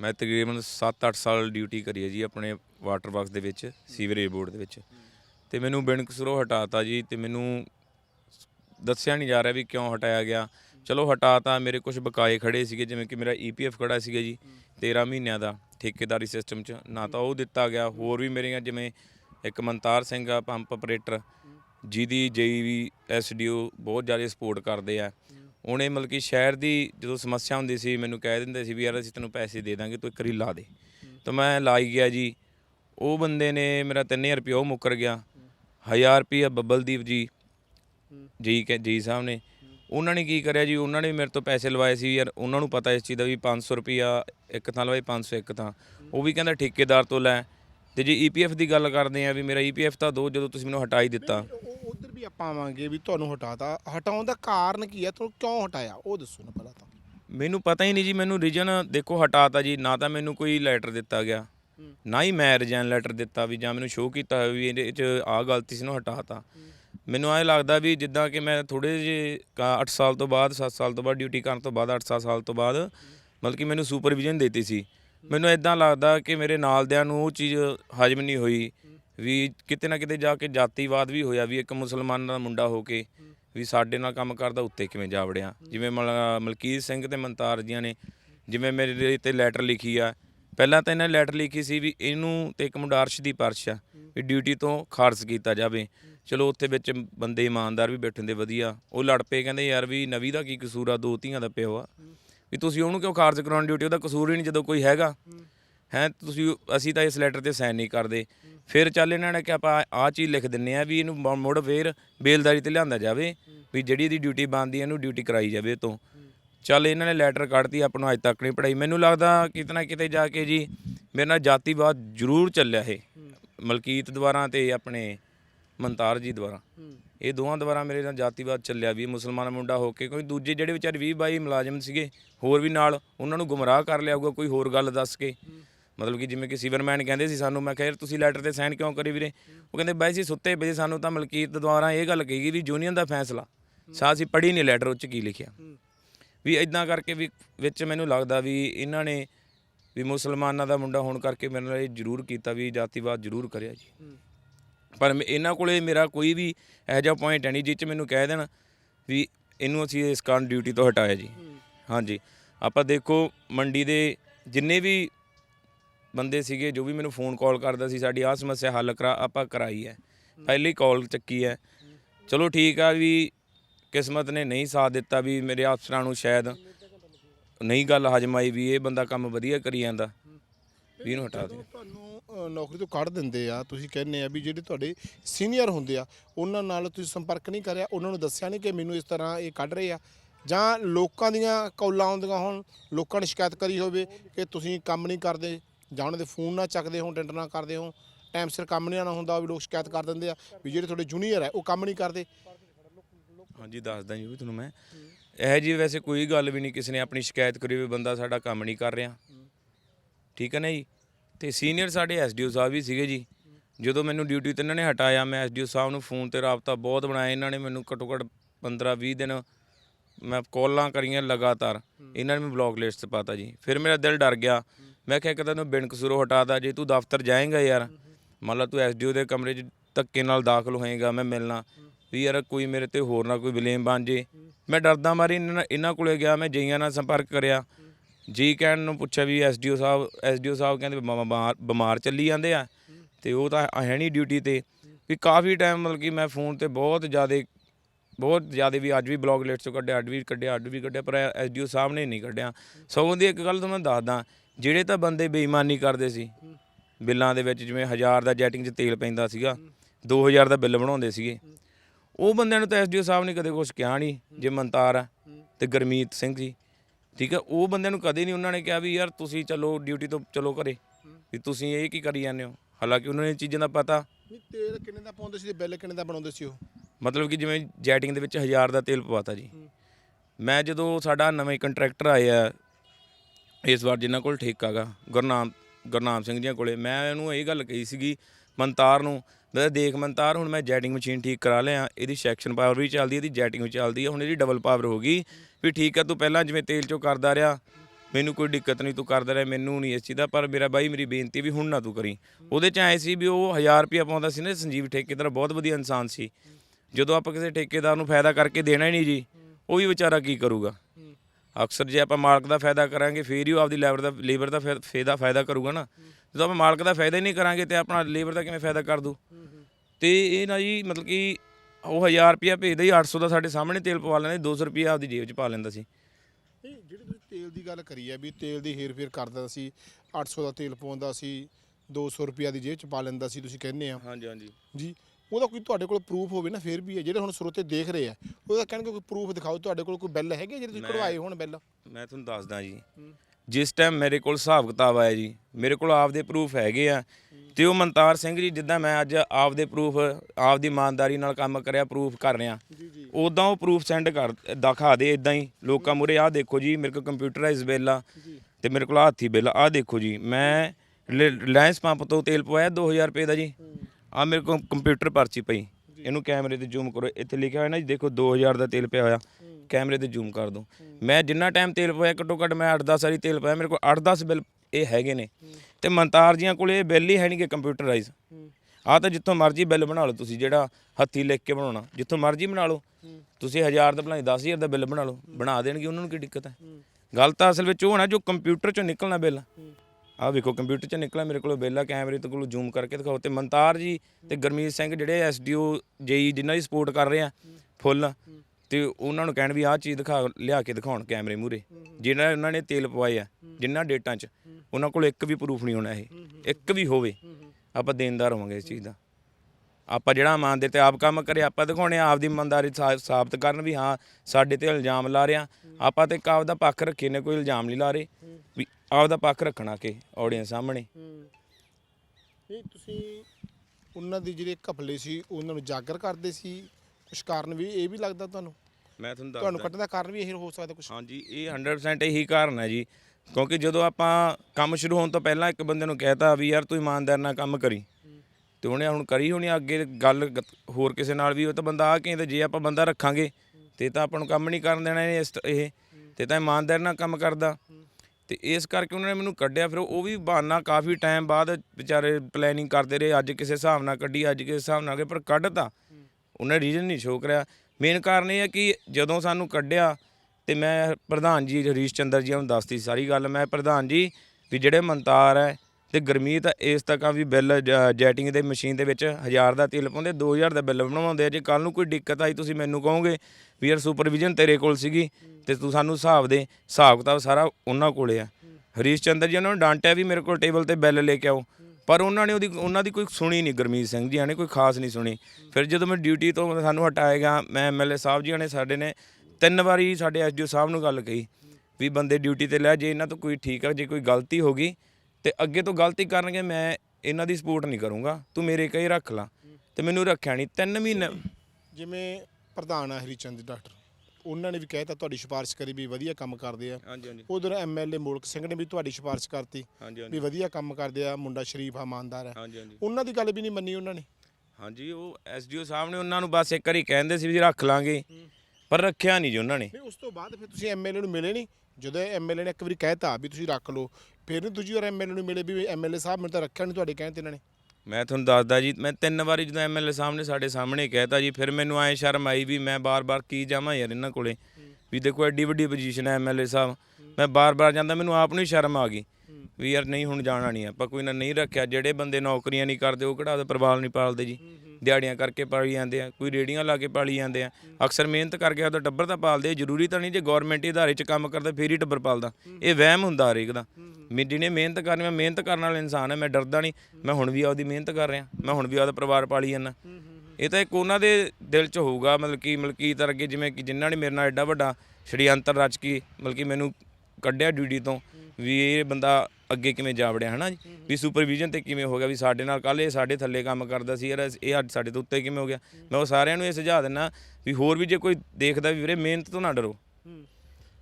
ਮੈਂ ਤਕਰੀਬਨ 7-8 ਸਾਲ ਡਿਊਟੀ ਕਰੀ ਹੈ ਜੀ ਆਪਣੇ ਵਾਟਰ ਵਰਕਸ ਦੇ ਵਿੱਚ ਸੀਵਰੇਜ ਬੋਰਡ ਦੇ ਵਿੱਚ। ਤੇ ਮੈਨੂੰ ਬਿਨ ਕਸੂਰੋਂ ਹਟਾਤਾ ਜੀ ਤੇ ਮੈਨੂੰ ਦੱਸਿਆ ਨਹੀਂ ਜਾ ਰਿਹਾ ਵੀ ਕਿਉਂ ਹਟਾਇਆ ਗਿਆ। ਚਲੋ ਹਟਾਤਾ, ਮੇਰੇ ਕੁਝ ਬਕਾਏ ਖੜੇ ਸੀਗੇ, ਜਿਵੇਂ ਕਿ ਮੇਰਾ ਈਪੀਐਫ ਖੜਾ ਸੀਗਾ ਜੀ 13 ਮਹੀਨਿਆਂ ਦਾ ਠੇਕੇਦਾਰੀ ਸਿਸਟਮ 'ਚ। ਨਾ ਤਾਂ ਉਹ ਦਿੱਤਾ ਗਿਆ, ਹੋਰ ਵੀ ਮੇਰੀਆਂ ਜਿਵੇਂ ਇੱਕ ਮਨਤਾਰ ਸਿੰਘ ਆ ਪੰਪ ਆਪਰੇਟਰ ਜਿਹਦੀ ਜੀਵੀ ਐਸਡੀਓ ਬਹੁਤ ਜ਼ਿਆਦਾ ਸਪੋਰਟ ਕਰਦੇ ਆ। ਉਹਨੇ ਮਤਲਬ ਕਿ ਸ਼ਹਿਰ ਦੀ ਜਦੋਂ ਸਮੱਸਿਆ ਹੁੰਦੀ ਸੀ, ਮੈਨੂੰ ਕਹਿ ਦਿੰਦੇ ਸੀ ਵੀ ਯਾਰ ਅਸੀਂ ਤੈਨੂੰ ਪੈਸੇ ਦੇ ਦਾਂਗੇ, ਤੂੰ ਇੱਕ ਵਾਰੀ ਲਾ ਦੇ। ਤਾਂ ਮੈਂ ਲਾਈ ਗਿਆ ਜੀ। ਉਹ ਬੰਦੇ ਨੇ ਮੇਰਾ 3000 ਰੁਪਏ ਉਹ ਮੁੱਕਰ ਗਿਆ। 1000 ਰੁਪਏ ਬੱਬਲਦੀਪ ਜੀ। ਜੀ ਕਿ ਜੀ ਸਾਹਿਬ ਨੇ। ਉਹਨਾਂ ਨੇ ਕੀ ਕਰਿਆ ਜੀ? ਉਹਨਾਂ ਨੇ ਮੇਰੇ ਤੋਂ ਪੈਸੇ ਲਵਾਏ ਸੀ। ਯਾਰ ਉਹਨਾਂ ਨੂੰ ਪਤਾ ਇਸ ਚੀਜ਼ ਦਾ ਵੀ 500 ਰੁਪਿਆ ਇੱਕ ਥਾਂ ਲਵਾਈ 500 ਇੱਕ ਥਾਂ। ਉਹ ਵੀ ਕਹਿੰਦਾ, ਠੇਕੇਦਾਰ ਤੋਂ ਲੈ। ਤੇ ਜੇ ਈਪੀਐਫ ਦੀ ਗੱਲ ਕਰਦੇ ਆ ਵੀ ਮੇਰਾ ਈਪੀਐਫ ਤਾਂ ਦੋ, ਜਦੋਂ ਤੁਸੀਂ ਮੈਨੂੰ ਹਟਾਈ ਦਿੱਤਾ। ਵੀ ਆਪਾਂ ਆਵਾਂਗੇ ਵੀ ਤੁਹਾਨੂੰ ਹਟਾਤਾ। ਹਟਾਉਣ ਦਾ ਕਾਰਨ ਕੀ ਹੈ? ਤੁਹਾਨੂੰ ਕਿਉਂ ਹਟਾਇਆ? ਉਹ ਦੱਸੋ ਨਾ ਪਹਿਲਾਂ ਤਾਂ। ਮੈਨੂੰ ਪਤਾ ਹੀ ਨਹੀਂ ਜੀ ਮੈਨੂੰ ਰੀਜਨ ਦੇਖੋ ਹਟਾਤਾ ਜੀ ਨਾ ਤਾਂ ਮੈਨੂੰ ਕੋਈ ਲੈਟਰ ਦਿੱਤਾ ਗਿਆ। ਨਾ ਹੀ ਮੈਂ ਰਿਜ਼ਾਈਨ ਲੈਟਰ ਦਿੱਤਾ ਵੀ ਜਾਂ ਮੈਨੂੰ ਸ਼ੋਅ ਕੀਤਾ ਵੀ ਇਹਦੇ ਵਿੱਚ ਆਹ ਗਲਤੀ ਸੀ ਨੂੰ ਹਟਾਤਾ। ਮੈਨੂੰ ਐਂ ਲੱਗਦਾ ਵੀ ਜਿੱਦਾਂ ਕਿ ਮੈਂ ਥੋੜੇ ਜਿਹੇ 8 ਸਾਲ ਤੋਂ ਬਾਅਦ 7 ਸਾਲ ਤੋਂ ਬਾਅਦ ਡਿਊਟੀ ਕਰਨ ਤੋਂ ਬਾਅਦ 8 ਸਾਲ ਤੋਂ ਬਾਅਦ ਮਤਲਬ ਕਿ ਮੈਨੂੰ ਸੁਪਰਵਿਜ਼ਨ ਦਿੱਤੀ ਸੀ। ਮੈਨੂੰ ਇਦਾਂ ਲੱਗਦਾ ਕਿ ਮੇਰੇ ਨਾਲਦਿਆਂ ਨੂੰ ਉਹ ਚੀਜ਼ ਹਜਮ ਨਹੀਂ ਹੋਈ। ਵੀ ਕਿਤੇ ਨਾ ਕਿਤੇ ਜਾ ਕੇ ਜਾਤੀਵਾਦ ਵੀ ਹੋਇਆ, ਵੀ ਇੱਕ ਮੁਸਲਮਾਨ ਦਾ ਮੁੰਡਾ ਹੋ ਕੇ ਵੀ ਸਾਡੇ ਨਾਲ ਕੰਮ ਕਰਦਾ, ਉੱਤੇ ਕਿਵੇਂ ਜਾ ਵੜਿਆ। ਜਿਵੇਂ ਮਲ- ਮਲਕੀਤ ਸਿੰਘ ਤੇ ਮਨਤਾਰ ਜੀਆਂ ਨੇ, ਜਿਵੇਂ ਮੇਰੇ ਤੇ ਲੈਟਰ ਲਿਖੀ ਆ। ਪਹਿਲਾਂ ਤਾਂ ਇਹਨਾਂ ਨੇ ਲੈਟਰ ਲਿਖੀ ਸੀ ਵੀ ਇਹਨੂੰ ਤੇ ਇੱਕ ਮੁੰਡਾ ਅਰਸ਼ਦੀਪ ਅਰਸ਼ ਆ, ਵੀ ਡਿਊਟੀ ਤੋਂ ਖਾਰਜ ਕੀਤਾ ਜਾਵੇ। ਚਲੋ ਉੱਥੇ ਵਿੱਚ ਬੰਦੇ ਇਮਾਨਦਾਰ ਵੀ ਬੈਠੇ ਹੁੰਦੇ, ਵਧੀਆ। ਉਹ ਲੜ ਪਏ, ਕਹਿੰਦੇ ਯਾਰ ਵੀ ਨਵੀ ਦਾ ਕੀ ਕਸੂਰ ਆ, ਦੋ ਧੀਆਂ ਦਾ ਪਿਓ ਆ। ਵੀ ਤੁਸੀਂ ਉਹਨੂੰ ਕਿਉਂ ਖਾਰਜ ਕਰਾਉਣ ਡਿਊਟੀ, ਉਹਦਾ ਕਸੂਰ ਹੀ ਨਹੀਂ ਜਦੋਂ ਕੋਈ ਹੈਗਾ। ਹੈ, ਤੁਸੀਂ ਅਸੀਂ ਤਾਂ ਇਸ ਲੈਟਰ ਤੇ ਸਾਈਨ ਨਹੀਂ ਕਰਦੇ। ਫਿਰ ਚੱਲ ਇਹਨਾਂ ਨੇ ਕਿ ਆਪਾਂ ਆਹ ਚੀਜ਼ ਲਿਖ ਦਿੰਨੇ ਆ ਵੀ ਇਹਨੂੰ ਮੁੜ- ਮੁੜ ਫੇਰ ਬੇਲਦਾਰੀ ਤੇ ਲਿਆਂਦਾ ਜਾਵੇ, ਵੀ ਜਿਹੜੀ ਇਹਦੀ ਡਿਊਟੀ ਬਣਦੀ ਹੈ ਇਹਨੂੰ ਡਿਊਟੀ ਕਰਾਈ ਜਾਵੇ ਤੋਂ ਚੱਲ ਇਹਨਾਂ ਨੇ ਲੈਟਰ ਕੱਢਤੀ, ਆਪਾਂ ਨੂੰ ਅੱਜ ਤੱਕ ਨਹੀਂ ਪੜਾਈ ਮੈਨੂੰ ਲੱਗਦਾ ਕਿਤੇ ਨਾ ਕਿਤੇ ਜਾ ਕੇ ਜੀ ਮੇਰੇ ਨਾਲ ਜਾਤੀਵਾਦ ਜ਼ਰੂਰ ਚੱਲਿਆ ਇਹ। ਮਲਕੀਤ ਦੁਆਰਾ ਤੇ ਆਪਣੇ ਮਨਤਾਰ ਜੀ ਦੁਆਰਾ। ਇਹ ਦੋਵਾਂ ਦੁਆਰਾ ਮੇਰੇ ਨਾਲ ਜਾਤੀਵਾਦ ਚੱਲਿਆ ਵੀ ਮੁਸਲਮਾਨ ਮੁੰਡਾ ਹੋ ਕੇ ਕੋਈ ਦੂਜੇ ਜਿਹੜੇ ਵਿਚਾਰੇ 20 22 ਮੁਲਾਜ਼ਮ ਸੀਗੇ, ਹੋਰ ਵੀ ਨਾਲ ਉਹਨਾਂ ਨੂੰ ਗੁੰਮਰਾਹ ਕਰ ਲਿਆਊਗਾ ਕੋਈ ਹੋਰ ਗੱਲ ਦੱਸ ਕੇ। ਮਤਲਬ ਕਿ ਜਿਵੇਂ ਕਿ ਸੀਵਰਮੈਨ ਕਹਿੰਦੇ ਸੀ ਸਾਨੂੰ ਮੈਂ ਕਿਹਾ ਯਾਰ ਤੁਸੀਂ ਲੈਟਰ ਤੇ ਸਾਈਨ ਕਿਉਂ ਕਰੀ ਵੀਰੇ? ਉਹ ਕਹਿੰਦੇ ਬਾਈ ਸੀ ਸੁੱਤੇ ਪਏ ਸੀ, ਸਾਨੂੰ ਤਾਂ ਮਲਕੀਤ ਦੁਆਰਾ ਇਹ ਗੱਲ ਕਹੀ ਗਈ ਵੀ ਯੂਨੀਅਨ ਦਾ ਫੈਸਲਾ। ਸਾ ਅਸੀਂ ਪੜ੍ਹੀ ਨਹੀਂ ਲੈਟਰ ਉੱਚ ਕੀ ਲਿਖਿਆ। ਵੀ ਇਦਾਂ ਕਰਕੇ ਵੀ ਵਿੱਚ ਮੈਨੂੰ ਲੱਗਦਾ ਵੀ ਇਹਨਾਂ ਨੇ ਵੀ ਮੁਸਲਮਾਨਾਂ ਦਾ ਮੁੰਡਾ ਹੋਣ ਕਰਕੇ ਮੇਰੇ ਨਾਲ ਇਹ ਜ਼ਰੂਰ ਕੀਤਾ ਵੀ ਜਾਤੀਵਾਦ ਜ਼ਰੂਰ ਕਰਿਆ ਜੀ। ਪਰ ਮੈਂ- ਇਹਨਾਂ ਕੋਲੇ ਮੇਰਾ ਕੋਈ ਵੀ ਇਹੋ ਜਿਹਾ ਪੁਆਇੰਟ ਹੈ ਨਹੀਂ ਜਿਹ 'ਚ ਮੈਨੂੰ ਕਹਿ ਦੇਣ ਵੀ ਇਹਨੂੰ ਅਸੀਂ ਇਸ ਕਾਰਨ ਡਿਊਟੀ ਤੋਂ ਹਟਾਇਆ ਜੀ। ਹਾਂਜੀ। ਆਪਾਂ ਦੇਖੋ ਮੰਡੀ ਦੇ ਜਿੰਨੇ ਵੀ ਬੰਦੇ ਸੀਗੇ ਜੋ ਵੀ ਮੈਨੂੰ ਫੋਨ ਕਾਲ ਕਰਦਾ ਸੀ ਸਾਡੀ ਆਹ ਸਮੱਸਿਆ ਹੱਲ ਕਰਾ ਆਪਾਂ ਕਰਾਈ ਹੈ। ਪਹਿਲੀ ਕਾਲ ਚੱਕੀ ਹੈ। ਚਲੋ ਠੀਕ ਆ ਵੀ ਕਿਸਮਤ ਨੇ ਨਹੀਂ ਸਾਥ ਦਿੱਤਾ ਵੀ ਮੇਰੇ ਅਫਸਰਾਂ ਨੂੰ ਸ਼ਾਇਦ ਨਹੀਂ ਗੱਲ ਹਜਮ ਵੀ ਇਹ ਬੰਦਾ ਕੰਮ ਵਧੀਆ ਕਰੀ ਜਾਂਦਾ। ਵੀ ਇਹਨੂੰ ਹਟਾ ਦੇ ਤੁਹਾਨੂੰ ਅ, ਨੌਕਰੀ ਤੋਂ ਕੱਢ ਦਿੰਦੇ ਆ ਤੁਸੀਂ ਕਹਿੰਦੇ ਆ ਵੀ ਜਿਹੜੇ ਤੁਹਾਡੇ ਸੀਨੀਅਰ ਹੁੰਦੇ ਆ ਉਹਨਾਂ ਨਾਲ ਤੁਸੀਂ ਸੰਪਰਕ ਨਹੀਂ ਕਰਿਆ ਉਹਨਾਂ ਨੂੰ ਦੱਸਿਆ ਨਹੀਂ ਕਿ ਮੈਨੂੰ ਇਸ ਤਰ੍ਹਾਂ ਇਹ ਕੱਢ ਰਹੇ ਆ? ਜਾਂ ਲੋਕਾਂ ਦੀਆਂ ਕੌਲਾਂ ਆਉਂਦੀਆਂ ਹੋਣ ਲੋਕਾਂ ਨੇ ਸ਼ਿਕਾਇਤ ਕਰੀ ਹੋਵੇ ਕਿ ਤੁਸੀਂ ਕੰਮ ਨਹੀਂ ਕਰਦੇ ਜਾਂ ਉਹਨਾਂ ਦੇ ਫੋਨ ਨਾ ਚੱਕਦੇ ਹੋ ਟੈਂਡਰ ਨਾ ਕਰਦੇ ਹੋ ਟਾਈਮ ਸਿਰ ਕੰਮ ਨਹੀਂ ਆਉਣਾ ਹੁੰਦਾ ਵੀ ਲੋਕ ਸ਼ਿਕਾਇਤ ਕਰ ਦਿੰਦੇ ਆ ਵੀ ਜਿਹੜੇ ਤੁਹਾਡੇ ਜੂਨੀਅਰ ਆ ਉਹ ਕੰਮ ਨਹੀਂ ਕਰਦੇ। ਹਾਂਜੀ ਦੱਸਦਾ ਜੀ ਉਹ ਵੀ ਤੁਹਾਨੂੰ ਮੈਂ। ਇਹ ਜੀ ਵੈਸੇ ਕੋਈ ਗੱਲ ਵੀ ਨਹੀਂ ਕਿਸੇ ਨੇ ਆਪਣੀ ਸ਼ਿਕਾਇਤ ਕਰੀ ਵੀ ਬੰਦਾ ਸਾਡਾ ਕੰਮ ਨਹੀਂ ਕਰ ਰਿਹਾ। ਠੀਕ ਹੈ ਨਾ ਜੀ? ਤੇ ਸੀਨੀਅਰ ਸਾਡੇ ਐਸਡੀਓ ਸਾਹਿਬ ਵੀ ਸੀਗੇ ਜੀ। ਜਦੋਂ ਮੈਨੂੰ ਡਿਊਟੀ ਤੇ ਇਹਨਾਂ ਨੇ ਹਟਾਇਆ ਮੈਂ ਐਸਡੀਓ ਸਾਹਿਬ ਨੂੰ ਫੋਨ ਤੇ ਰਾਬਤਾ ਬਹੁਤ ਬਣਾਇਆ। ਇਹਨਾਂ ਨੇ ਮੈਨੂੰ ਘੱਟੋ ਘੱਟ 15 20 ਦਿਨ ਮੈਂ ਕਾਲਾਂ ਕਰੀਆਂ ਲਗਾਤਾਰ। ਇਹਨਾਂ ਨੇ ਮੈਨੂੰ ਬਲੌਕ ਲਿਸਟ 'ਤੇ ਪਾਤਾ ਜੀ। ਫਿਰ ਮੇਰਾ ਦਿਲ ਡਰ ਗਿਆ। ਮੈਂ ਕਿਹਾ ਕਿ ਤੈਨੂੰ ਬਿਨ ਕਸੂਰੋਂ ਹਟਾਦਾ ਜੇ ਤੂੰ ਦਫ਼ਤਰ ਜਾਏਂਗਾ ਯਾਰ, ਮੰਨ ਲਾ ਤੂੰ ਐਸਡੀਓ ਦੇ ਕਮਰੇ 'ਚ ਧੱਕੇ ਨਾਲ ਦਾਖਲ ਹੋਏਗਾ, ਮੈਂ ਮਿਲਣਾ। ਵੀ ਯਾਰ ਕੋਈ ਮੇਰੇ ਤੇ ਹੋਰ ਨਾ ਕੋਈ ਬਲੇਮ ਬਣ ਜੇ। ਮੈਂ ਡਰਦਾ ਮਾਰੀ ਇਹਨਾਂ ਨਾਲ- ਇਹਨਾਂ ਕੋਲੇ ਗਿਆ, ਮੈਂ ਜਈਆਂ ਨਾਲ ਸੰਪਰਕ ਕਰਿਆ। ਜੀ ਕਹਿਣ ਨੂੰ ਪੁੱਛਿਆ ਵੀ ਐਸਡੀਓ ਸਾਹਿਬ ਐਸਡੀਓ ਸਾਹਿਬ ਕਹਿੰਦੇ ਵੀ ਬਿਮਾਰ ਬਿਮਾਰ ਚੱਲੀ ਜਾਂਦੇ ਆ। ਤੇ ਉਹ ਤਾਂ ਹੈ ਨਹੀਂ ਡਿਊਟੀ ਤੇ। ਵੀ ਕਾਫੀ ਟਾਈਮ ਮਤਲਬ ਕਿ ਮੈਂ ਫੋਨ ਤੇ ਬਹੁਤ ਜ਼ਿਆਦਾ ਬਹੁਤ ਜ਼ਿਆਦਾ ਵੀ ਅੱਜ ਵੀ ਬਲੌਗ ਲਿਸਟ ਚੋਂ ਕੱਢਿਆ, ਅੱਜ ਵੀ ਕੱਢਿਆ, ਅੱਜ ਵੀ ਕੱਢਿਆ, ਪਰ ਐਸਡੀਓ ਸਾਹਿਬ ਨੇ ਨਹੀਂ ਕੱਢਿਆ। ਸਗੋਂ ਦੀ ਇੱਕ ਗੱਲ ਤੁਹਾਨੂੰ ਦੱਸਦਾ ਜਿਹੜੇ ਤਾਂ ਬੰਦੇ ਬੇਈਮਾਨੀ ਕਰਦੇ ਸੀ ਬਿੱਲਾਂ ਦੇ ਵਿੱਚ ਜਿਵੇਂ 1000 ਦਾ ਜੈਟਿੰਗ 'ਚ ਤੇਲ ਪੈਂਦਾ ਸੀਗਾ 2000 ਦਾ ਬਿੱਲ ਬਣਾਉਂਦੇ ਸੀਗੇ। ਉਹ ਬੰਦਿਆਂ ਨੂੰ ਤਾਂ ਐਸਡੀਓ ਸਾਹਿਬ ਨੇ ਕਦੇ ਕੁਝ ਕਿਹਾ ਨਹੀਂ ਜੇ ਮਨਤਾਰ ਆ ਤੇ ਗਰਮੀਤ ਸਿੰਘ ਜੀ ਠੀਕ ਹੈ ਉਹ ਬੰਦਿਆਂ ਨੂੰ ਕਦੇ ਨਹੀਂ ਉਹਨਾਂ ਨੇ ਕਿਹਾ ਵੀ ਯਾਰ ਤੁਸੀਂ ਚਲੋ ਡਿਊਟੀ ਤੋਂ ਚਲੋ ਘਰੇ ਵੀ ਤੁਸੀਂ ਇਹ ਕੀ ਕਰੀ ਜਾਂਦੇ ਹੋ? ਹਾਲਾਂਕਿ ਉਹਨਾਂ ਨੂੰ ਚੀਜ਼ਾਂ ਦਾ ਪਤਾ। ਨਹੀਂ ਤੇਲ ਕਿੰਨੇ ਦਾ ਪਾਉਂਦੇ ਸੀ ਤੇ ਬਿੱਲ ਕਿੰਨੇ ਦਾ ਬਣਾਉਂਦੇ ਸੀ ਉਹ? ਮਤਲਬ ਕਿ ਜਿਵੇਂ ਜੈਟਿੰਗ ਦੇ ਵਿੱਚ 1000 ਦਾ ਤੇਲ ਪਵਾਤਾ ਜੀ। ਮੈਂ ਜਦੋਂ ਸਾਡਾ ਨਵੇਂ ਕੰਟਰੈਕਟਰ ਆਇਆ ਇਸ ਵਾਰ ਜਿਨ੍ਹਾਂ ਕੋਲ ਠੇਕਾ ਗਾ ਗੁਰਨਾਮ ਗੁਰਨਾਮ ਸਿੰਘ ਜੀਆਂ ਕੋਲੇ, ਮੈਂ ਇਹਨੂੰ ਇਹ ਗੱਲ ਕਹੀ ਸੀਗੀ ਮਨਤਾਰ ਨੂੰ, ਮੈਂ ਦੇਖ ਮਨਤਾਰ ਹੁਣ ਮੈਂ ਜੈਟਿੰਗ ਮਸ਼ੀਨ ਠੀਕ ਕਰਾ ਲਿਆ, ਇਹਦੀ ਸੈਕਸ਼ਨ ਪਾਵਰ ਵੀ ਚੱਲਦੀ, ਇਹਦੀ ਜੈਟਿੰਗ ਵੀ ਚੱਲਦੀ ਹੈ ਹੁਣ ਇਹਦੀ ਡਬਲ ਪਾਵਰ ਹੋ ਗਈ, ਵੀ ਠੀਕ ਆ, ਤੂੰ ਪਹਿਲਾਂ ਜਿਵੇਂ ਤੇਲ ਚੋਂ ਕਰਦਾ ਰਿਹਾ, ਮੈਨੂੰ ਕੋਈ ਦਿੱਕਤ ਨਹੀਂ, ਤੂੰ ਕਰਦਾ ਰਿਹਾ, ਮੈਨੂੰ ਨਹੀਂ ਇਸ ਚੀਜ਼ ਦਾ, ਪਰ ਮੇਰਾ ਬਾਈ, ਮੇਰੀ ਬੇਨਤੀ ਵੀ ਹੁਣ ਨਾ ਤੂੰ ਕਰੀ। ਉਹਦੇ ਚ ਐ ਸੀ ਵੀ ਉਹ 1000 ਰੁਪਇਆ ਪਾਉਂਦਾ ਸੀ ਨਾ, ਸੰਜੀਵ ਠੇਕੇਦਾਰ ਬਹੁਤ ਵਧੀਆ ਇਨਸਾਨ ਸੀ। ਜਦੋਂ ਆਪਾਂ ਕਿਸੇ ਠੇਕੇਦਾਰ ਨੂੰ ਫਾਇਦਾ ਕਰਕੇ ਦੇਣਾ ਹੀ ਨਹੀਂ ਜੀ, ਉਹ ਵੀ ਵਿਚਾਰਾ ਕੀ ਕਰੂਗਾ? ਅਕਸਰ ਜੇ ਆਪਾਂ ਮਾਲਕ ਦਾ ਫਾਇਦਾ ਕਰਾਂਗੇ ਫੇਰ ਹੀ ਉਹ ਆਪਦੀ ਲੇਬਰ ਦਾ ਲੇਬਰ ਦਾ ਫਾਇਦਾ- ਫਾਇਦਾ ਫਾਇਦਾ ਕਰੂਗਾ ਨਾ। ਜਦੋਂ ਆਪਾਂ ਮਾਲਕ ਦਾ ਫਾਇਦਾ ਹੀ ਨਹੀਂ ਕਰਾਂਗੇ ਤੇ ਆਪਣਾ ਲੇਬਰ ਦਾ ਕਿਵੇਂ ਫਾਇਦਾ ਕਰ ਦੂ? ਤੇ ਇਹ ਨਾ ਜੀ ਮਤਲਬ ਕਿ ਉਹ 1000 ਰੁਪਿਆ ਭੇਜਦਾ ਹੀ 800 ਦਾ ਸਾਡੇ ਸਾਹਮਣੇ ਤੇਲ ਪਵਾ ਲੈਂਦਾ 200 ਰੁਪਿਆ ਆਪਦੀ ਜੇਬ 'ਚ ਪਾ ਲੈਂਦਾ ਸੀ। ਨਹੀਂ ਜਿਹੜੀ ਤੁਸੀਂ ਤੇਲ ਦੀ ਗੱਲ ਕਰੀ ਹੈ ਵੀ ਤੇਲ ਦੀ ਹੇਰ ਫੇਰ ਕਰਦਾ ਸੀ 800 ਦਾ ਤੇਲ ਪਾਉਂਦਾ ਸੀ 200 ਰੁਪਿਆ ਦੀ ਜੇਬ ਚ ਪਾ ਲੈਂਦਾ ਸੀ ਤੁਸੀਂ ਕਹਿੰਦੇ ਆ। ਹਾਂਜੀ ਹਾਂਜੀ। ਜੀ ਉਹਦਾ ਕੋਈ ਤੁਹਾਡੇ ਕੋਲ ਪ੍ਰੂਫ ਹੋਵੇ ਨਾ ਫੇਰ ਵੀ ਹੈ। ਜਿਹੜੇ ਹੁਣ ਸਰੋਤੇ ਦੇਖ ਰਹੇ ਆ ਉਹਦਾ ਕਹਿਣਗੇ ਕੋਈ ਪ੍ਰੂਫ ਦਿਖਾਓ ਤੁਹਾਡੇ ਕੋਲ ਕੋਈ ਬਿੱਲ ਹੈਗੇ ਜਿਹੜੇ ਤੁਸੀਂ ਮੈਂ- ਕਢਵਾਏ ਹੋਣ ਬਿੱਲ ਮੈਂ ਤੁਹਾਨੂੰ ਦੱਸਦਾ ਜੀ। ਜਿਸ ਟਾਈਮ ਮੇਰੇ ਕੋਲ ਹਿਸਾਬ ਕਿਤਾਬ ਆਇਆ ਜੀ ਮੇਰੇ ਕੋਲ ਆਪਦੇ ਪ੍ਰੂਫ ਹੈਗੇ ਆ। ਤੇ ਉਹ ਮਨਤਾਰ ਸਿੰਘ ਜੀ ਜਿੱਦਾਂ ਮੈਂ ਅੱਜ ਆਪਦੇ ਪ੍ਰੂਫ ਆਪਦੀ ਇਮਾਨਦਾਰੀ ਨਾਲ ਕੰਮ ਕਰਿਆ ਪ੍ਰੂਫ ਕਰ ਰਿਹਾ। ਜੀ ਜੀ। ਉਦਾਂ ਉਹ ਪ੍ਰੂਫ ਸੈਂਡ ਕਰ ਦਿਖਾ ਦੇ ਇਦਾਂ ਹੀ। ਲੋਕਾਂ ਮੂਰੇ ਆਹ ਦੇਖੋ ਜੀ ਮੇਰੇ ਕੋਲ ਕੰਪਿਊਟਰਾਈਜ਼ ਬਿੱਲ ਆ। ਤੇ ਮੇਰੇ ਕੋਲ ਆਹ ਹੱਥੀ ਬਿੱਲ ਆਹ ਦੇਖੋ ਜੀ ਮੈਂ ਰਿਲਾਇੰਸ ਪੰਪ ਤੋਂ ਤੇਲ ਪਵਾਇਆ 2000 ਰੁਪਏ ਦਾ ਜੀ। ਆ ਮੇਰੇ ਕੋਲ ਕੰਪਿਊਟਰ ਪਰਚੀ ਪਈ। ਇਹਨੂੰ ਕੈਮਰੇ ਤੇ ਜ਼ੂਮ ਕਰੋ। ਇੱਥੇ ਲਿਖਿਆ ਹੋਇਆ ਨਾ ਜੀ ਦੇਖੋ 2000 ਦਾ ਤੇਲ ਪਿਆ ਹੋਇਆ। ਕੈਮਰੇ ਤੇ ਜ਼ੂਮ ਕਰ ਦੋ। ਮੈਂ ਜਿੰਨਾ ਟਾਈਮ ਤੇਲ ਪਵਾਇਆ ਘੱਟੋ ਘੱਟ ਮੈਂ 8-10 ਵਾਰੀ ਤੇਲ ਪਾਇਆ ਮੇਰੇ ਕੋਲ 8-10 ਬਿੱਲ ਇਹ ਹੈਗੇ ਨੇ। ਤੇ ਮੰਤਾਰ ਜੀਆਂ ਕੋਲ ਇਹ ਬਿੱਲ ਹੀ ਹੈ ਨਹੀਂਗੇ ਕੰਪਿਊਟਰਾਈਜ਼ ਆ ਤਾਂ ਜਿੱਥੋਂ ਮਰਜ਼ੀ ਬਿੱਲ ਬਣਾ ਲਓ ਤੁਸੀਂ ਜਿਹੜਾ ਹੱਥੀ ਲਿਖ ਕੇ ਬਣਾਉਣਾ। ਜਿੱਥੋਂ ਮਰਜ਼ੀ ਬਣਾ ਲਓ। ਤੁਸੀਂ 1000 ਦਾ ਬਣਾਈ 10000 ਦਾ ਬਿੱਲ ਬਣਾ ਲਓ। ਬਣਾ ਦੇਣਗੇ ਉਹਨਾਂ ਨੂੰ ਕੀ ਦਿੱਕਤ ਹੈ? ਗੱਲ ਤਾਂ ਅਸਲ ਵਿੱਚ ਉਹ ਹੋਣਾ ਜੋ ਕੰਪਿਊਟਰ ਚੋਂ ਨਿਕਲਣਾ ਬਿੱਲ। ਆਹ ਵੇਖੋ, ਕੰਪਿਊਟਰ 'ਚ ਨਿਕਲਿਆ ਮੇਰੇ ਕੋਲ ਬਿੱਲ ਕੈਮਰੇ ਤੋਂ ਕੋਲ ਜ਼ੂਮ ਕਰਕੇ ਦਿਖਾਓ ਤੇ ਮਨਤਾਰ ਜੀ ਤੇ ਗਰਮੀਤ ਸਿੰਘ ਜਿਹੜੇ ਐਸਡੀਓ ਜੇਈ ਜਿਨ੍ਹਾਂ ਦੀ ਸਪੋਰਟ ਕਰ ਰਹੇ ਆ, ਫੁੱਲ। ਤੇ ਉਹਨਾਂ ਨੂੰ ਕਹਿਣ ਵੀ ਆਹ ਚੀਜ਼ ਦਿਖਾ, ਲਿਆ ਕੇ ਦਿਖਾਉਣ ਕੈਮਰੇ ਮੂਰੇ ਜਿਹੜਾ ਉਹਨਾਂ ਨੇ ਤੇਲ ਪਵਾਏ ਆ ਜਿੰਨਾ ਡੇਟਾਂ 'ਚ, ਉਹਨਾਂ ਕੋਲ ਇੱਕ ਵੀ ਪ੍ਰੂਫ ਨਹੀਂ ਹੋਣਾ ਇਹ। ਇੱਕ ਵੀ ਹੋਵੇ। ਆਪਾਂ ਦੇਣਦਾਰ ਹੋਵਾਂਗੇ ਇਸ ਚੀਜ਼ ਦਾ। ਆਪਾਂ ਜਿਹੜਾ ਇਮਾਨਦਾਰ ਤੇ ਆਪ ਕੰਮ ਕਰੇ ਆਪਾਂ ਦਿਖਾਉਣੇ ਆਪ ਦੀ ਇਮਾਨਦਾਰੀ ਸਾਬਤ ਕਰਨ ਵੀ ਹਾਂ, ਸਾਡੇ ਤੇ ਇਲਜ਼ਾਮ ਲਾ ਰਿਆ ਆਪਾਂ ਤੇ ਇੱਕ ਆਪਦਾ ਪੱਖ ਰੱਖੇ ਨੇ, ਕੋਈ ਇਲਜ਼ਾਮ ਨਹੀਂ ਲਾ ਰਹੇ। ਵੀ ਆਪਦਾ ਪੱਖ ਰੱਖਣਾ ਕਿ ਆਡੀਅנס ਸਾਹਮਣੇ। ਨਹੀਂ ਤੁਸੀਂ ਉਹਨਾਂ ਦੀ ਜਿਹੜੇ ਘਪਲੇ ਸੀ ਉਹਨਾਂ ਨੂੰ ਜਾਗਰ ਕਰਦੇ ਸੀ। ਕੁਝ ਕਾਰਨ ਵੀ ਇਹ ਵੀ ਲੱਗਦਾ ਤੁਹਾਨੂੰ? ਮੈਂ ਤੁਹਾਨੂੰ ਤੁਹਾਨੂੰ ਕੱਢਣ ਦਾ ਕਾਰਨ ਵੀ ਇਹ ਹੋ ਸਕਦਾ ਕੁਝ ਹਾਂਜੀ ਇਹ 100% ਇਹੀ ਕਾਰਨ ਹੈ ਜੀ। ਕਿਉਂਕਿ ਜਦੋਂ ਆਪਾਂ ਕੰਮ ਸ਼ੁਰੂ ਹੋਣ ਤੋਂ ਪਹਿਲਾਂ ਇੱਕ ਬੰਦੇ ਨੂੰ ਕਹਿਤਾ ਵੀ ਯਾਰ ਤੂੰ ਇਮਾਨਦਾਰ ਨਾਲ ਕੰਮ ਕਰੀ। ਤੇ ਉਹਨੇ ਹੁਣ ਕਰੀ ਹੋਣੀ ਅੱਗੇ ਗੱਲ ਗ- ਹੋਰ ਕਿਸੇ ਨਾਲ ਵੀ ਉਹ ਤਾਂ ਬੰਦਾ ਆ ਕਹਿੰਦਾ ਜੇ ਆਪਾਂ ਬੰਦਾ ਰੱਖਾਂਗੇ ਤੇ ਤਾਂ ਆਪਾਂ ਨੂੰ ਕੰਮ ਨਹੀਂ ਕਰਨ ਦੇਣਾ ਇਸ ਤ- ਇਹ। ਤੇ ਤਾਂ ਇਮਾਨਦਾਰ ਨਾਲ ਕੰਮ ਕਰਦਾ। ਤੇ ਇਸ ਕਰਕੇ ਉਹਨਾਂ ਨੇ ਮੈਨੂੰ ਕੱਢਿਆ। ਫਿਰ ਉਹ ਵੀ ਬਹਾਨਾ ਕਾਫੀ ਟਾਈਮ ਬਾਅਦ ਵਿਚਾਰੇ ਪਲੈਨਿੰਗ ਕਰਦੇ ਰਹੇ। ਅੱਜ ਕਿਸੇ ਹਿਸਾਬ ਨਾਲ ਕੱਢੀ ਅੱਜ ਕਿਸੇ ਹਿਸਾਬ ਨਾਲ ਕੱਢੀ, ਪਰ ਕੱਢਤਾ। ਉਹਨੇ ਰੀਜਨ ਨਹੀਂ ਸ਼ੋਅ ਕਰਿਆ। ਮੇਨ ਕਾਰਨ ਇਹ ਹੈ ਕਿ ਜਦੋਂ ਸਾਨੂੰ ਕੱਢਿਆ ਤੇ ਮੈਂ ਪ੍ਰਧਾਨ ਜੀ ਹਰੀਸ਼ ਚੰਦਰ ਜੀ ਨੂੰ ਦੱਸਤੀ ਸਾਰੀ ਗੱਲ। ਮੈਂ ਪ੍ਰਧਾਨ ਜੀ ਵੀ ਜਿਹੜੇ ਮੰਤਾਰ ਹੈ ਤੇ ਗਰਮੀਤ ਇਸ ਤੱਕ ਆ ਵੀ ਬਿੱਲ ਜ- ਜੈਟਿੰਗ ਦੇ ਮਸ਼ੀਨ ਦੇ ਵਿੱਚ 1000 ਦਾ ਤੇਲ ਪਾਉਂਦੇ 2000 ਦਾ ਬਿੱਲ ਬਣਵਾਉਂਦੇ ਆ। ਜੇ ਕੱਲ ਨੂੰ ਕੋਈ ਦਿੱਕਤ ਆਈ ਤੁਸੀਂ ਮੈਨੂੰ ਕਹੋਗੇ ਵੀ ਯਾਰ ਸੁਪਰਵਿਜ਼ਨ ਤੇਰੇ ਕੋਲ ਸੀਗੀ। ਤੇ ਤੂੰ ਸਾਨੂੰ ਹਿਸਾਬ ਦੇ, ਹਿਸਾਬ ਕਿਤਾਬ ਸਾਰਾ ਉਹਨਾਂ ਕੋਲੇ ਆ। ਹਰੀਸ਼ ਚੰਦਰ ਜੀ ਉਹਨਾਂ ਨੂੰ ਡਾਂਟਿਆ ਵੀ ਮੇਰੇ ਕੋਲ ਟੇਬਲ ਤੇ ਬਿੱਲ ਲੈ ਕੇ ਆਓ। ਪਰ ਉਹਨਾਂ ਨੇ ਉਹਦੀ, ਉਹਨਾਂ ਦੀ ਕੋਈ ਸੁਣੀ ਨਹੀਂ ਗਰਮੀਤ ਸਿੰਘ ਜੀ ਨੇ ਕੋਈ ਖਾਸ ਨਹੀਂ ਸੁਣੀ। ਫਿਰ ਜਦੋਂ ਮੈਂ ਡਿਊਟੀ ਤੋਂ ਸਾਨੂੰ ਹਟਾਇਆ ਗਿਆ, ਮੈਂ ਐਮਐਲਏ ਸਾਹਿਬ ਜੀ ਨੇ ਸਾਡੇ ਨੇ ਤਿੰਨ ਵਾਰੀ ਸਾਡੇ ਐਸਡੀਓ ਸਾਹਿਬ ਨੂੰ ਗੱਲ ਕਹੀ ਵੀ ਬੰਦੇ ਡਿਊਟੀ ਤੇ ਲੈ, ਜੇ ਇਹਨਾਂ ਤੋਂ ਕੋਈ ਠੀਕ ਆ, ਜੇ ਕੋਈ ਗਲਤੀ ਹੋ ਗਈ ਤੇ ਅੱਗੇ ਤੋਂ ਗਲਤੀ ਕਰਨਗੇ, ਮੈਂ ਇਹਨਾਂ ਦੀ ਸਪੋਰਟ ਨਹੀਂ ਕਰੂੰਗਾ। ਤੂੰ ਮੇਰੇ ਕਹੇ ਰੱਖ ਲਾ। ਤੇ ਮੈਨੂੰ ਰੱਖਿਆ ਨਹੀਂ, ਤਿੰਨ ਮਹੀਨੇ ਜਿਵੇਂ ਪ੍ਰਧਾਨ ਆ ਹਰੀਚੰਦ ਡਾਕਟਰ। ਉਹਨਾਂ ਨੇ ਵੀ ਕਹਿਤਾ ਤੁਹਾਡੀ ਸਿਫਾਰਿਸ਼ ਕਰੀ ਵੀ ਵਧੀਆ ਕੰਮ ਕਰਦੇ ਆ। ਹਾਂਜੀ ਹਾਂਜੀ। ਉਧਰ ਐਮਐਲਏ ਮੋਲਕ ਸਿੰਘ ਨੇ ਵੀ ਤੁਹਾਡੀ ਸਿਫਾਰਿਸ਼ ਕਰਤੀ ਹਾਂਜੀ ਵੀ ਵਧੀਆ ਕੰਮ ਕਰਦੇ ਆ ਮੁੰਡਾ ਸ਼ਰੀਫ ਆ ਇਮਾਨਦਾਰ ਹਾਂਜੀ ਹਾਂਜੀ। ਉਹਨਾਂ ਦੀ ਗੱਲ ਵੀ ਨਹੀਂ ਮੰਨੀ ਉਹਨਾਂ ਨੇ? ਹਾਂਜੀ ਉਹ ਐਸਡੀਓ ਸਾਹਿਬ ਨੇ ਉਹਨਾਂ ਨੂੰ ਬਸ ਇੱਕ ਵਾਰੀ ਕਹਿੰਦੇ ਸੀ ਵੀ ਰੱਖ ਲਾਂਗੇ ਪਰ ਰੱਖਿਆ ਨਹੀਂ ਜੀ ਉਹਨਾਂ ਨੇ। ਨਹੀਂ ਉਸ ਤੋਂ ਬਾਅਦ ਫਿਰ ਤੁਸੀਂ ਐਮਐਲਏ ਨੂੰ ਮਿਲੇ ਨਹੀਂ। ਜਦੋਂ ਐਮਐਲਏ ਨੇ ਇੱਕ ਵਾਰੀ ਕਹਿਤਾ ਵੀ ਤੁਸੀਂ ਰੱਖ ਲਓ ਫਿਰ ਨਹੀਂ ਦੂਜੀ ਵਾਰ ਐਮਐਲਏ ਨੂੰ ਮਿਲੇ ਵੀ ਐਮਐਲਏ ਸਾਹਿਬ ਮੈਨੂੰ ਤਾਂ ਰੱਖਿਆ ਨਹੀਂ ਤੁਹਾਡੇ ਕਹਿਣ ਤੇ ਇਹਨਾਂ ਨੇ। ਮੈਂ ਤੁਹਾਨੂੰ ਦੱਸਦਾ ਜੀ, ਮੈਂ ਤਿੰਨ ਵਾਰੀ ਜਦੋਂ ਐਮਐਲਏ ਸਾਹਮਣੇ ਸਾਡੇ ਸਾਹਮਣੇ ਕਹਿਤਾ ਜੀ, ਫਿਰ ਮੈਨੂੰ ਐ ਸ਼ਰਮ ਆਈ ਵੀ ਮੈਂ ਬਾਰ-ਬਾਰ ਕੀ ਜਾਵਾਂ ਯਾਰ ਇਹਨਾਂ ਕੋਲੇ। ਵੀ ਦੇਖੋ ਐਡੀ ਵੱਡੀ ਪੋਜੀਸ਼ਨ ਹੈ ਐਮਐਲਏ ਸਾਹਿਬ। ਮੈਂ ਬਾਰ-ਬਾਰ ਜਾਂਦਾ, ਮੈਨੂੰ ਆਪ ਨੂੰ ਹੀ ਸ਼ਰਮ ਆ ਗਈ। ਵੀ ਯਾਰ ਨਹੀਂ, ਹੁਣ ਜਾਣਾ ਨਹੀਂ, ਆਪਾਂ ਕੋਈ ਨਾ ਨਹੀਂ ਰੱਖਿਆ। ਜਿਹੜੇ ਬੰਦੇ ਨੌਕਰੀਆਂ ਨਹੀਂ ਕਰਦੇ, ਉਹ ਕਿਹੜਾ ਉਹਦਾ ਪਰਿਵਾਰ ਨਹੀਂ ਪਾਲਦੇ ਜੀ। ਦਿਹਾੜੀਆਂ ਕਰਕੇ ਪਾਲੀ ਜਾਂਦੇ ਆ, ਕੋਈ ਰੇੜੀਆਂ ਲਾ ਕੇ ਪਾਲੀ ਜਾਂਦੇ ਆ। ਅਕਸਰ ਮਿਹਨਤ ਕਰਕੇ ਉਹਦਾ ਟੱਬਰ ਤਾਂ ਪਾਲਦੇ ਜ਼ਰੂਰੀ ਤਾਂ ਨਹੀਂ ਜੇ ਗਵਰਨਮੈਂਟ ਅਦਾਰੇ 'ਚ ਕੰਮ ਕਰਦਾ, ਫੇਰ ਹੀ ਟੱਬਰ ਪਾਲਦਾ। ਇਹ ਵਹਿਮ ਹੁੰਦਾ ਹਰੇਕ ਦਾ। ਮੈਂ ਜਿਹਨੇ ਮਿਹਨਤ ਕਰਨੀ, ਮੈਂ ਮਿਹਨਤ ਕਰਨ ਵਾਲਾ ਇਨਸਾਨ ਹੈ ਮੈਂ ਡਰਦਾ ਨਹੀਂ, ਮੈਂ ਹੁਣ ਵੀ ਆਪਦੀ ਮਿਹਨਤ ਕਰ ਰਿਹਾ, ਮੈਂ ਹੁਣ ਵੀ ਆਪਦਾ ਪਰਿਵਾਰ ਪਾਲੀ ਜਾਂਦਾ। ਇਹ ਤਾਂ ਇੱਕ ਉਹਨਾਂ ਦੇ ਦਿਲ 'ਚ ਹੋਊਗਾ, ਮਤਲਬ ਕਿ ਮਲਕੀਤ ਵਰਗੇ ਜਿਵੇਂ ਕਿ ਜਿਨ੍ਹਾਂ ਨੇ ਮੇਰੇ ਨਾਲ ਐਡਾ ਵੱਡਾ ਛੜੀਅੰਤਰ ਰਚ ਕੇ, ਮਤਲਬ ਕਿ ਮੈਨੂੰ ਕੱਢਿਆ ਡਿਊਟੀ ਤੋਂ, ਵੀ ਇਹ ਬੰਦਾ ਅੱਗੇ ਕਿਵੇਂ ਜਾ ਵੜਿਆ ਹਨਾ ਜੀ? ਵੀ ਸੁਪਰਵਿਜ਼ਨ ਤੇ ਕਿਵੇਂ ਹੋ ਗਿਆ? ਵੀ ਸਾਡੇ ਨਾਲ ਕੱਲ ਇਹ ਸਾਡੇ ਥੱਲੇ ਕੰਮ ਕਰਦਾ ਸੀ ਯਾਰ ਇਹ ਅੱਜ ਸਾਡੇ ਤੋਂ ਉੱਤੇ ਕਿਵੇਂ ਹੋ ਗਿਆ? ਮੈਂ ਉਹ ਸਾਰਿਆਂ ਨੂੰ ਇਹ ਸੁਝਾਅ ਦਿੰਦਾ ਵੀ ਹੋਰ ਵੀ ਜੇ ਕੋਈ ਦੇਖਦਾ ਵੀ ਵੀਰੇ ਮਿਹਨਤ ਤੋਂ ਨਾ ਡਰੋ।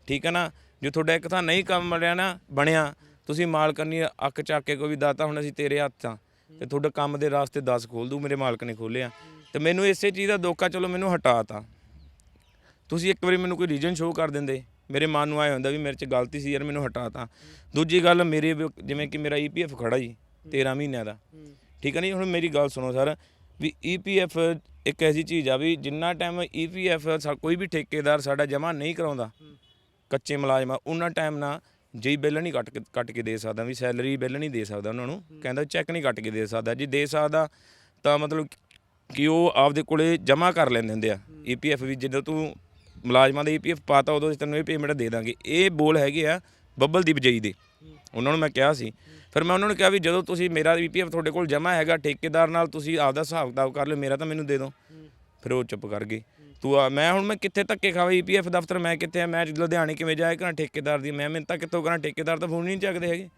ਠੀਕ ਹੈ ਨਾ? ਜੇ ਤੁਹਾਡਾ ਇੱਕ ਤਾਂ ਨਹੀਂ ਕੰਮ ਮਿਲਿਆ ਨਾ ਬਣਿਆ ਤੁਸੀਂ ਮਾਲਕ ਕਰਨੀ ਅੱਖ ਚੱਕ ਕੇ ਕੋਈ ਵੀ ਦਾਤਾ ਹੁਣ ਅਸੀਂ ਤੇਰੇ ਹੱਥ ਆ ਤੇ ਤੁਹਾਡੇ ਕੰਮ ਦੇ ਰਾਸਤੇ 10 ਖੋਲ ਦੂ ਮੇਰੇ ਮਾਲਕ ਨੇ ਖੋਲਿਆ ਤੇ ਮੈਨੂੰ ਇਸੇ ਚੀਜ਼ ਦਾ ਦੋਕਾ ਚਲੋ ਮੈਨੂੰ ਹਟਾਤਾ ਤੁਸੀਂ ਇੱਕ ਵਾਰੀ ਮੈਨੂੰ ਕੋਈ ਰੀਜਨ ਸ਼ੋਅ ਕਰ ਦਿੰਦੇ ਮੇਰੇ ਮਨ ਨੂੰ ਆਇਆ ਹੁੰਦਾ ਵੀ ਮੇਰੇ 'ਚ ਗਲਤੀ ਸੀ ਯਾਰ ਮੈਨੂੰ ਹਟਾਤਾ। ਦੂਜੀ ਗੱਲ ਮੇਰੇ ਵੀ- ਜਿਵੇਂ ਕਿ ਮੇਰਾ ਈਪੀਐਫ ਖੜਾ ਜੀ 13 ਮਹੀਨਿਆਂ ਦਾ। ਠੀਕ ਹੈ ਨਹੀਂ ਹੁਣ ਮੇਰੀ ਗੱਲ ਸੁਣੋ ਸਰ ਵੀ ਈਪੀਐਫ ਇੱਕ ਐਸੀ ਚੀਜ਼ ਆ ਵੀ ਜਿੰਨਾ ਟਾਈਮ ਈਪੀਐਫ ਕੋਈ ਵੀ ਠੇਕੇਦਾਰ ਸਾਡਾ ਜਮ੍ਹਾਂ ਨਹੀਂ ਕਰਾਉਂਦਾ ਕੱਚੇ ਮੁਲਾਜ਼ਮ ਆ ਉਹਨਾਂ ਟਾਈਮ ਨਾ ਜਈ ਬਿੱਲ ਨਹੀਂ ਕੱਟ ਕੇ ਕੱਟ ਕੇ ਦੇ ਸਕਦਾ ਵੀ ਸੈਲਰੀ ਬਿੱਲ ਨਹੀਂ ਦੇ ਸਕਦਾ ਉਹਨਾਂ ਨੂੰ। ਕਹਿੰਦਾ ਚੈੱਕ ਨਹੀਂ ਕੱਟ ਕੇ ਦੇ ਸਕਦਾ। ਜੇ ਦੇ ਸਕਦਾ ਤਾਂ ਮਤਲਬ ਕਿ ਉਹ ਆਪਦੇ ਕੋਲੇ ਜਮ੍ਹਾਂ ਕਰ ਲੈਂਦੇ ਹੁੰਦੇ ਆ। ਈਪੀਐਫ ਵੀ ਜਦੋਂ ਤੂੰ ਮੁਲਾਜ਼ਮਾਂ ਦਾ ਈਪੀਐਫ ਪਾਤਾ ਉਦੋਂ ਅਸੀਂ ਤੈਨੂੰ ਇਹ ਪੇਮੈਂਟ ਦੇ ਦਾਂਗੇ। ਇਹ ਬੋਲ ਹੈਗੇ ਆ ਬੱਬਲਦੀਪ ਜਈ ਦੇ। ਉਹਨਾਂ ਨੂੰ ਮੈਂ ਕਿਹਾ ਸੀ। ਫਿਰ ਮੈਂ ਉਹਨਾਂ ਨੂੰ ਕਿਹਾ ਵੀ ਜਦੋਂ ਤੁਸੀਂ ਮੇਰਾ ਈਪੀਐਫ ਤੁਹਾਡੇ ਕੋਲ ਜਮ੍ਹਾਂ ਹੈਗਾ, ਠੇਕੇਦਾਰ ਨਾਲ ਤੁਸੀਂ ਆਪਦਾ ਹਿਸਾਬ ਕਿਤਾਬ ਕਰ ਲਿਓ, ਮੇਰਾ ਤਾਂ ਮੈਨੂੰ ਦੇ ਦਿਓ ਫਿਰ ਉਹ ਚੁੱਪ ਕਰ ਗਏ। ਤੂੰ ਆ, ਮੈਂ ਹੁਣ ਮੈਂ ਕਿੱਥੇ ਧੱਕੇ ਖਾਵਾਂ? ਈਪੀਐਫ ਦਫ਼ਤਰ ਮੈਂ ਕਿੱਥੇ ਆ? ਮੈਂ ਲੁਧਿਆਣੇ ਕਿਵੇਂ ਜਾਇਆ ਕਰਾਂ ਠੇਕੇਦਾਰ ਦੀ? ਮੈਂ ਮਿੰਤਾ ਕਿੱਥੋਂ ਕਰਾਂ? ਠੇਕੇਦਾਰ ਤਾਂ ਫੋਨ ਨਹੀਂ ਚੱਕਦੇ ਹੈਗੇ।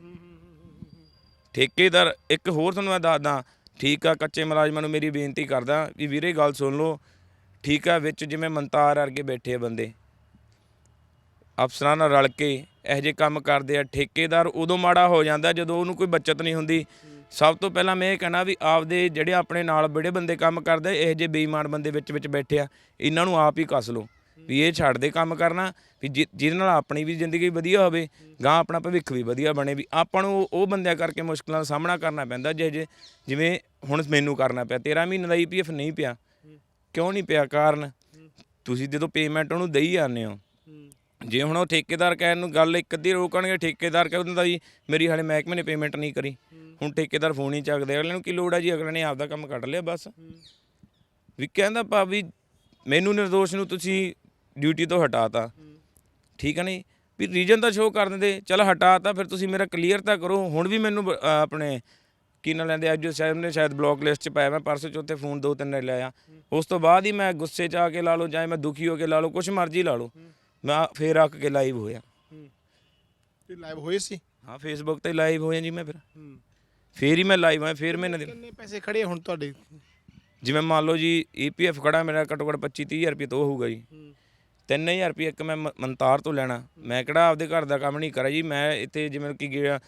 ਠੇਕੇਦਾਰ, ਇੱਕ ਹੋਰ ਤੁਹਾਨੂੰ ਮੈਂ ਦੱਸਦਾ। ਠੀਕ ਆ, ਕੱਚੇ ਮੁਲਾਜ਼ਮਾਂ ਨੂੰ ਮੇਰੀ ਬੇਨਤੀ ਕਰਦਾ ਵੀ ਵੀਰੇ, ਗੱਲ ਸੁਣ ਲਓ। ਠੀਕ ਆ ਵਿੱਚ ਜਿਵੇਂ ਮੰਤਾਰ ਅਰਗੇ ਬੈਠੇ ਆ ਬੰਦੇ। ਅਫਸਰਾਂ ਨਾਲ ਰਲ ਕੇ ਇਹੋ ਜਿਹੇ ਕੰਮ ਕਰਦੇ ਆ। ਠੇਕੇਦਾਰ ਉਦੋਂ ਮਾੜਾ ਹੋ ਜਾਂਦਾ ਜਦੋਂ ਉਹਨੂੰ ਕੋਈ ਬੱਚਤ ਨਹੀਂ ਹੁੰਦੀ। ਸਭ ਤੋਂ ਪਹਿਲਾਂ ਮੈਂ ਇਹ ਕਹਿਣਾ ਵੀ ਆਪਦੇ ਜਿਹੜੇ ਆਪਣੇ ਨਾਲ ਬੜੇ ਬੰਦੇ ਕੰਮ ਕਰਦੇ, ਇਹੋ ਜਿਹੇ ਬੇਈਮਾਨ ਬੰਦੇ ਵਿੱਚ ਵਿੱਚ ਬੈਠੇ ਆ। ਇਹਨਾਂ ਨੂੰ ਆਪ ਹੀ ਕੱਸ ਲਓ। ਵੀ ਇਹ ਛੱਡ ਦੇ ਕੰਮ ਕਰਨਾ, ਵੀ ਜਿ- ਜਿਹਦੇ ਨਾਲ ਆਪਣੀ ਵੀ ਜ਼ਿੰਦਗੀ ਵਧੀਆ ਹੋਵੇ ਗਾਂ ਆਪਣਾ ਭਵਿੱਖ ਵੀ ਵਧੀਆ ਬਣੇ। ਵੀ ਆਪਾਂ ਨੂੰ ਉਹ- ਬੰਦਿਆਂ ਕਰਕੇ ਮੁਸ਼ਕਲਾਂ ਦਾ ਸਾਹਮਣਾ ਕਰਨਾ ਪੈਂਦਾ ਜਿਹੇ ਜਿਹੇ ਜਿਵੇਂ ਹੁਣ ਮੈਨੂੰ ਕਰਨਾ ਪਿਆ। 13 ਮਹੀਨੇ ਦਾ ਈਪੀਐਫ ਨਹੀਂ ਪਿਆ। ਕਿਉਂ ਨਹੀਂ ਪਿਆ ਕਾਰਨ? ਤੁਸੀਂ ਜਦੋਂ ਪੇਮੈਂਟ ਉਹਨੂੰ ਦੇਈ ਜਾਂਦੇ ਹੋ। ਜੇ ਹੁਣ ਉਹ ਠੇਕੇਦਾਰ ਕਹਿਣ ਨੂੰ ਗੱਲ ਇੱਕ ਅੱਧੀ ਰੋਕਣਗੇ ਠੇਕੇਦਾਰ ਕਹਿੰਦਾ ਜੀ ਮੇਰੀ ਹਾਲੇ ਮਹਿਕਮੇ ਨੇ ਪੇਮੈਂਟ ਨਹੀਂ ਕਰੀ। ਹੁਣ ਠੇਕੇਦਾਰ ਫੋਨ ਹੀ ਚੱਕਦੇ ਅਗਲੇ ਨੂੰ ਕੀ ਲੋੜ ਆ ਜੀ? ਅਗਲੇ ਨੇ ਆਪਦਾ ਕੰਮ ਕੱਢ ਲਿਆ ਬਸ। ਵੀ ਕਹਿੰਦਾ ਭਾਵੀ ਮੈਨੂੰ ਨਿਰਦੋਸ਼ ਨੂੰ ਤੁਸੀਂ ਡਿਊਟੀ ਤੋਂ ਹਟਾਤਾ। ਠੀਕ ਹੈ ਨਹੀਂ ਵੀ ਰੀਜਨ ਤਾਂ ਸ਼ੋਅ ਕਰ ਦਿੰਦੇ ਚਲ ਹਟਾਤਾ ਫਿਰ ਤੁਸੀਂ ਮੇਰਾ ਕਲੀਅਰ ਤਾਂ ਕਰੋ। ਹੁਣ ਵੀ ਮੈਨੂੰ ਆਪਣੇ ਕੀ ਨਾ ਲੈਂਦੇ ਅੱਜ ਸਾਹਿਬ ਨੇ ਸ਼ਾਇਦ ਬਲੌਕ ਲਿਸਟ 'ਚ ਪਾਇਆ ਮੈਂ ਪਰਸੋਂ ਚੌਥੇ ਫੋਨ ਦੋ ਤਿੰਨ ਨੇ ਲਿਆ ਉਸ ਤੋਂ ਬਾਅਦ ਹੀ ਮੈਂ ਗੁੱਸੇ 'ਚ ਆ ਕੇ ਲਾ ਲਓ ਜਾਂ ਮੈਂ ਦੁਖੀ ਹੋ ਕੇ ਲਾ ਲਓ ਕੁਛ ਮਰਜ਼ੀ ਲਾ ਲਓ ਮੈਂ ਫੇਰ ਆ ਕੇ ਲਾਈਵ ਹੋਇਆ। ਤੇ ਲਾਈਵ ਹੋਏ ਸੀ? ਹਾਂ ਫੇਸਬੁੱਕ ਤੇ ਲਾਈਵ ਹੋਇਆ ਜੀ ਮੈਂ ਫਿਰ। ਫੇਰ ਹੀ ਮੈਂ ਲਾਈਵ ਹੋਇਆ ਫੇਰ ਮੈਨੇ ਕਿੰਨੇ ਪੈਸੇ ਖੜੇ ਹੁਣ ਤੁਹਾਡੇ? ਜਿਵੇਂ ਮੰਨ ਲਓ ਜੀ ਈਪੀਐਫ ਖੜਾ ਮੇਰਾ ਘੱਟੋ ਘੱਟ 25 30000 ਰੁਪਏ ਤੋਂ ਹੋਊਗਾ ਜੀ। 3000 ਰੁਪਏ ਇੱਕ ਮੈਂ ਮ- ਮੰਤਾਰ ਤੋਂ ਲੈਣਾ। ਮੈਂ ਕਿਹੜਾ ਆਪਦੇ ਘਰ ਦਾ ਕੰਮ ਨਹੀਂ ਕਰਿਆ ਜੀ ਮੈਂ ਇੱਥੇ ਜਿਵੇਂ ਕਿ ਗਿਆ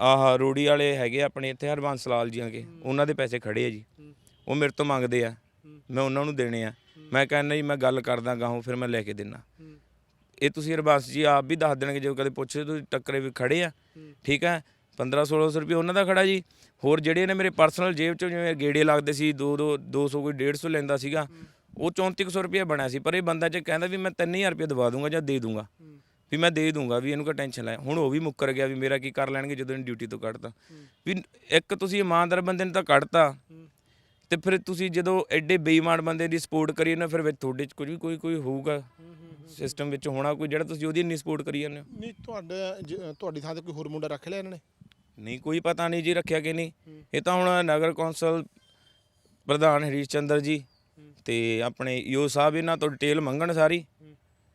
ਆਹ ਰੋੜੀ ਵਾਲੇ ਹੈਗੇ ਆ ਆਪਣੇ ਇੱਥੇ ਹਰਬੰਸ ਲਾਲ ਜੀਆਂ ਕੇ ਉਹਨਾਂ ਦੇ ਪੈਸੇ ਖੜੇ ਆ ਜੀ। ਉਹ ਮੇਰੇ ਤੋਂ ਮੰਗਦੇ ਆ। ਮੈਂ ਉਹਨਾਂ ਨੂੰ ਦੇਣੇ ਆ। ਮੈਂ ਕਹਿੰਦਾ ਜੀ ਮੈਂ ਗੱਲ ਕਰਦਾ ਗਾਹੋਂ ਫਿਰ ਮੈਂ ਲੈ ਕੇ ਦਿੰਨਾ। ਇਹ ਤੁਸੀਂ ਹਰਬੰਸ ਜੀ ਆਪ ਵੀ ਦੱਸ ਦੇਣਗੇ ਜੇ ਕਦੇ ਪੁੱਛੇ ਤੁਸੀਂ ਟੱਕਰੇ ਵੀ ਖੜੇ ਆ। ਠੀਕ ਹੈ 15 1600 ਰੁਪਏ ਉਹਨਾਂ ਦਾ ਖੜਾ ਜੀ। ਹੋਰ ਜਿਹੜੇ ਨੇ ਮੇਰੇ ਪਰਸਨਲ ਜੇਬ ਚੋਂ ਜਿਵੇਂ ਗੇੜੇ ਲੱਗਦੇ ਸੀ 2 2 200 ਕੋਈ 150 ਲੈਂਦਾ ਸੀਗਾ ਉਹ 3400 ਰੁਪਏ ਬਣਿਆ ਸੀ। ਪਰ ਇਹ ਬੰਦਾ ਜੇ ਕਹਿੰਦਾ ਵੀ ਮੈਂ 3000 ਰੁਪਏ ਦਵਾ ਦੂੰਗਾ ਜਾਂ ਦੇ ਦੂੰਗਾ। ਵੀ ਮੈਂ ਦੇ ਦੂੰਗਾ ਵੀ ਇਹਨੂੰ ਕੋ ਟੈਨਸ਼ਨ ਲੈ। ਹੁਣ ਉਹ ਵੀ ਮੁੱਕਰ ਗਿਆ ਵੀ ਮੇਰਾ ਕੀ ਕਰ ਲੈਣਗੇ ਜਦੋਂ ਇਹਨੂੰ ਡਿਊਟੀ ਤੋਂ ਕੱਢਤਾ। ਵੀ ਇੱਕ ਤੁਸੀਂ ਇਮਾਨਦਾਰ ਬੰਦੇ ਨੂੰ ਤਾਂ ਕੱਢਤਾ। ਤੇ ਫਿਰ ਤੁਸੀਂ ਜਦੋਂ ਐਡੇ ਬੇਈਮਾਨ ਬੰਦੇ ਦੀ ਸਪੋਰਟ ਕਰੀ ਨਾ ਫਿਰ ਵਿੱਚ ਤੁਹਾਡੇ ਚ ਕੁਝ ਵੀ ਕੋਈ ਕੋਈ ਹੋਊਗਾ। ਸਿਸਟਮ ਵਿੱਚ ਹੋਣਾ ਕੋਈ ਜਿਹੜਾ ਤੁਸੀਂ ਉਹਦੀ ਇੰਨੀ ਸਪੋਰਟ ਕਰੀ ਜਾਂਦੇ ਹੋ। ਨਹੀਂ ਤੁਹਾਡਾ ਜ- ਤੁਹਾਡੀ ਥਾਂ ਤੇ ਕੋਈ ਹੋਰ ਮੁੰਡਾ ਰੱਖ ਲਿਆ ਇਹਨਾਂ ਨੇ? ਨਹੀਂ ਕੋਈ ਪਤਾ ਨਹੀਂ ਜੀ ਰੱਖਿਆ ਕਿ ਨਹੀਂ। ਇਹ ਤਾਂ ਹੁਣ ਨਗਰ ਕੌਂਸਲ ਪ੍ਰਧਾਨ ਹਰੀਸ਼ ਚੰਦਰ ਜੀ ਤੇ ਆਪਣੇ ਈਓ ਸਾਹਿਬ ਇਹਨਾਂ ਤੋਂ ਡਿਟੇਲ ਮੰਗਣ ਸਾਰੀ।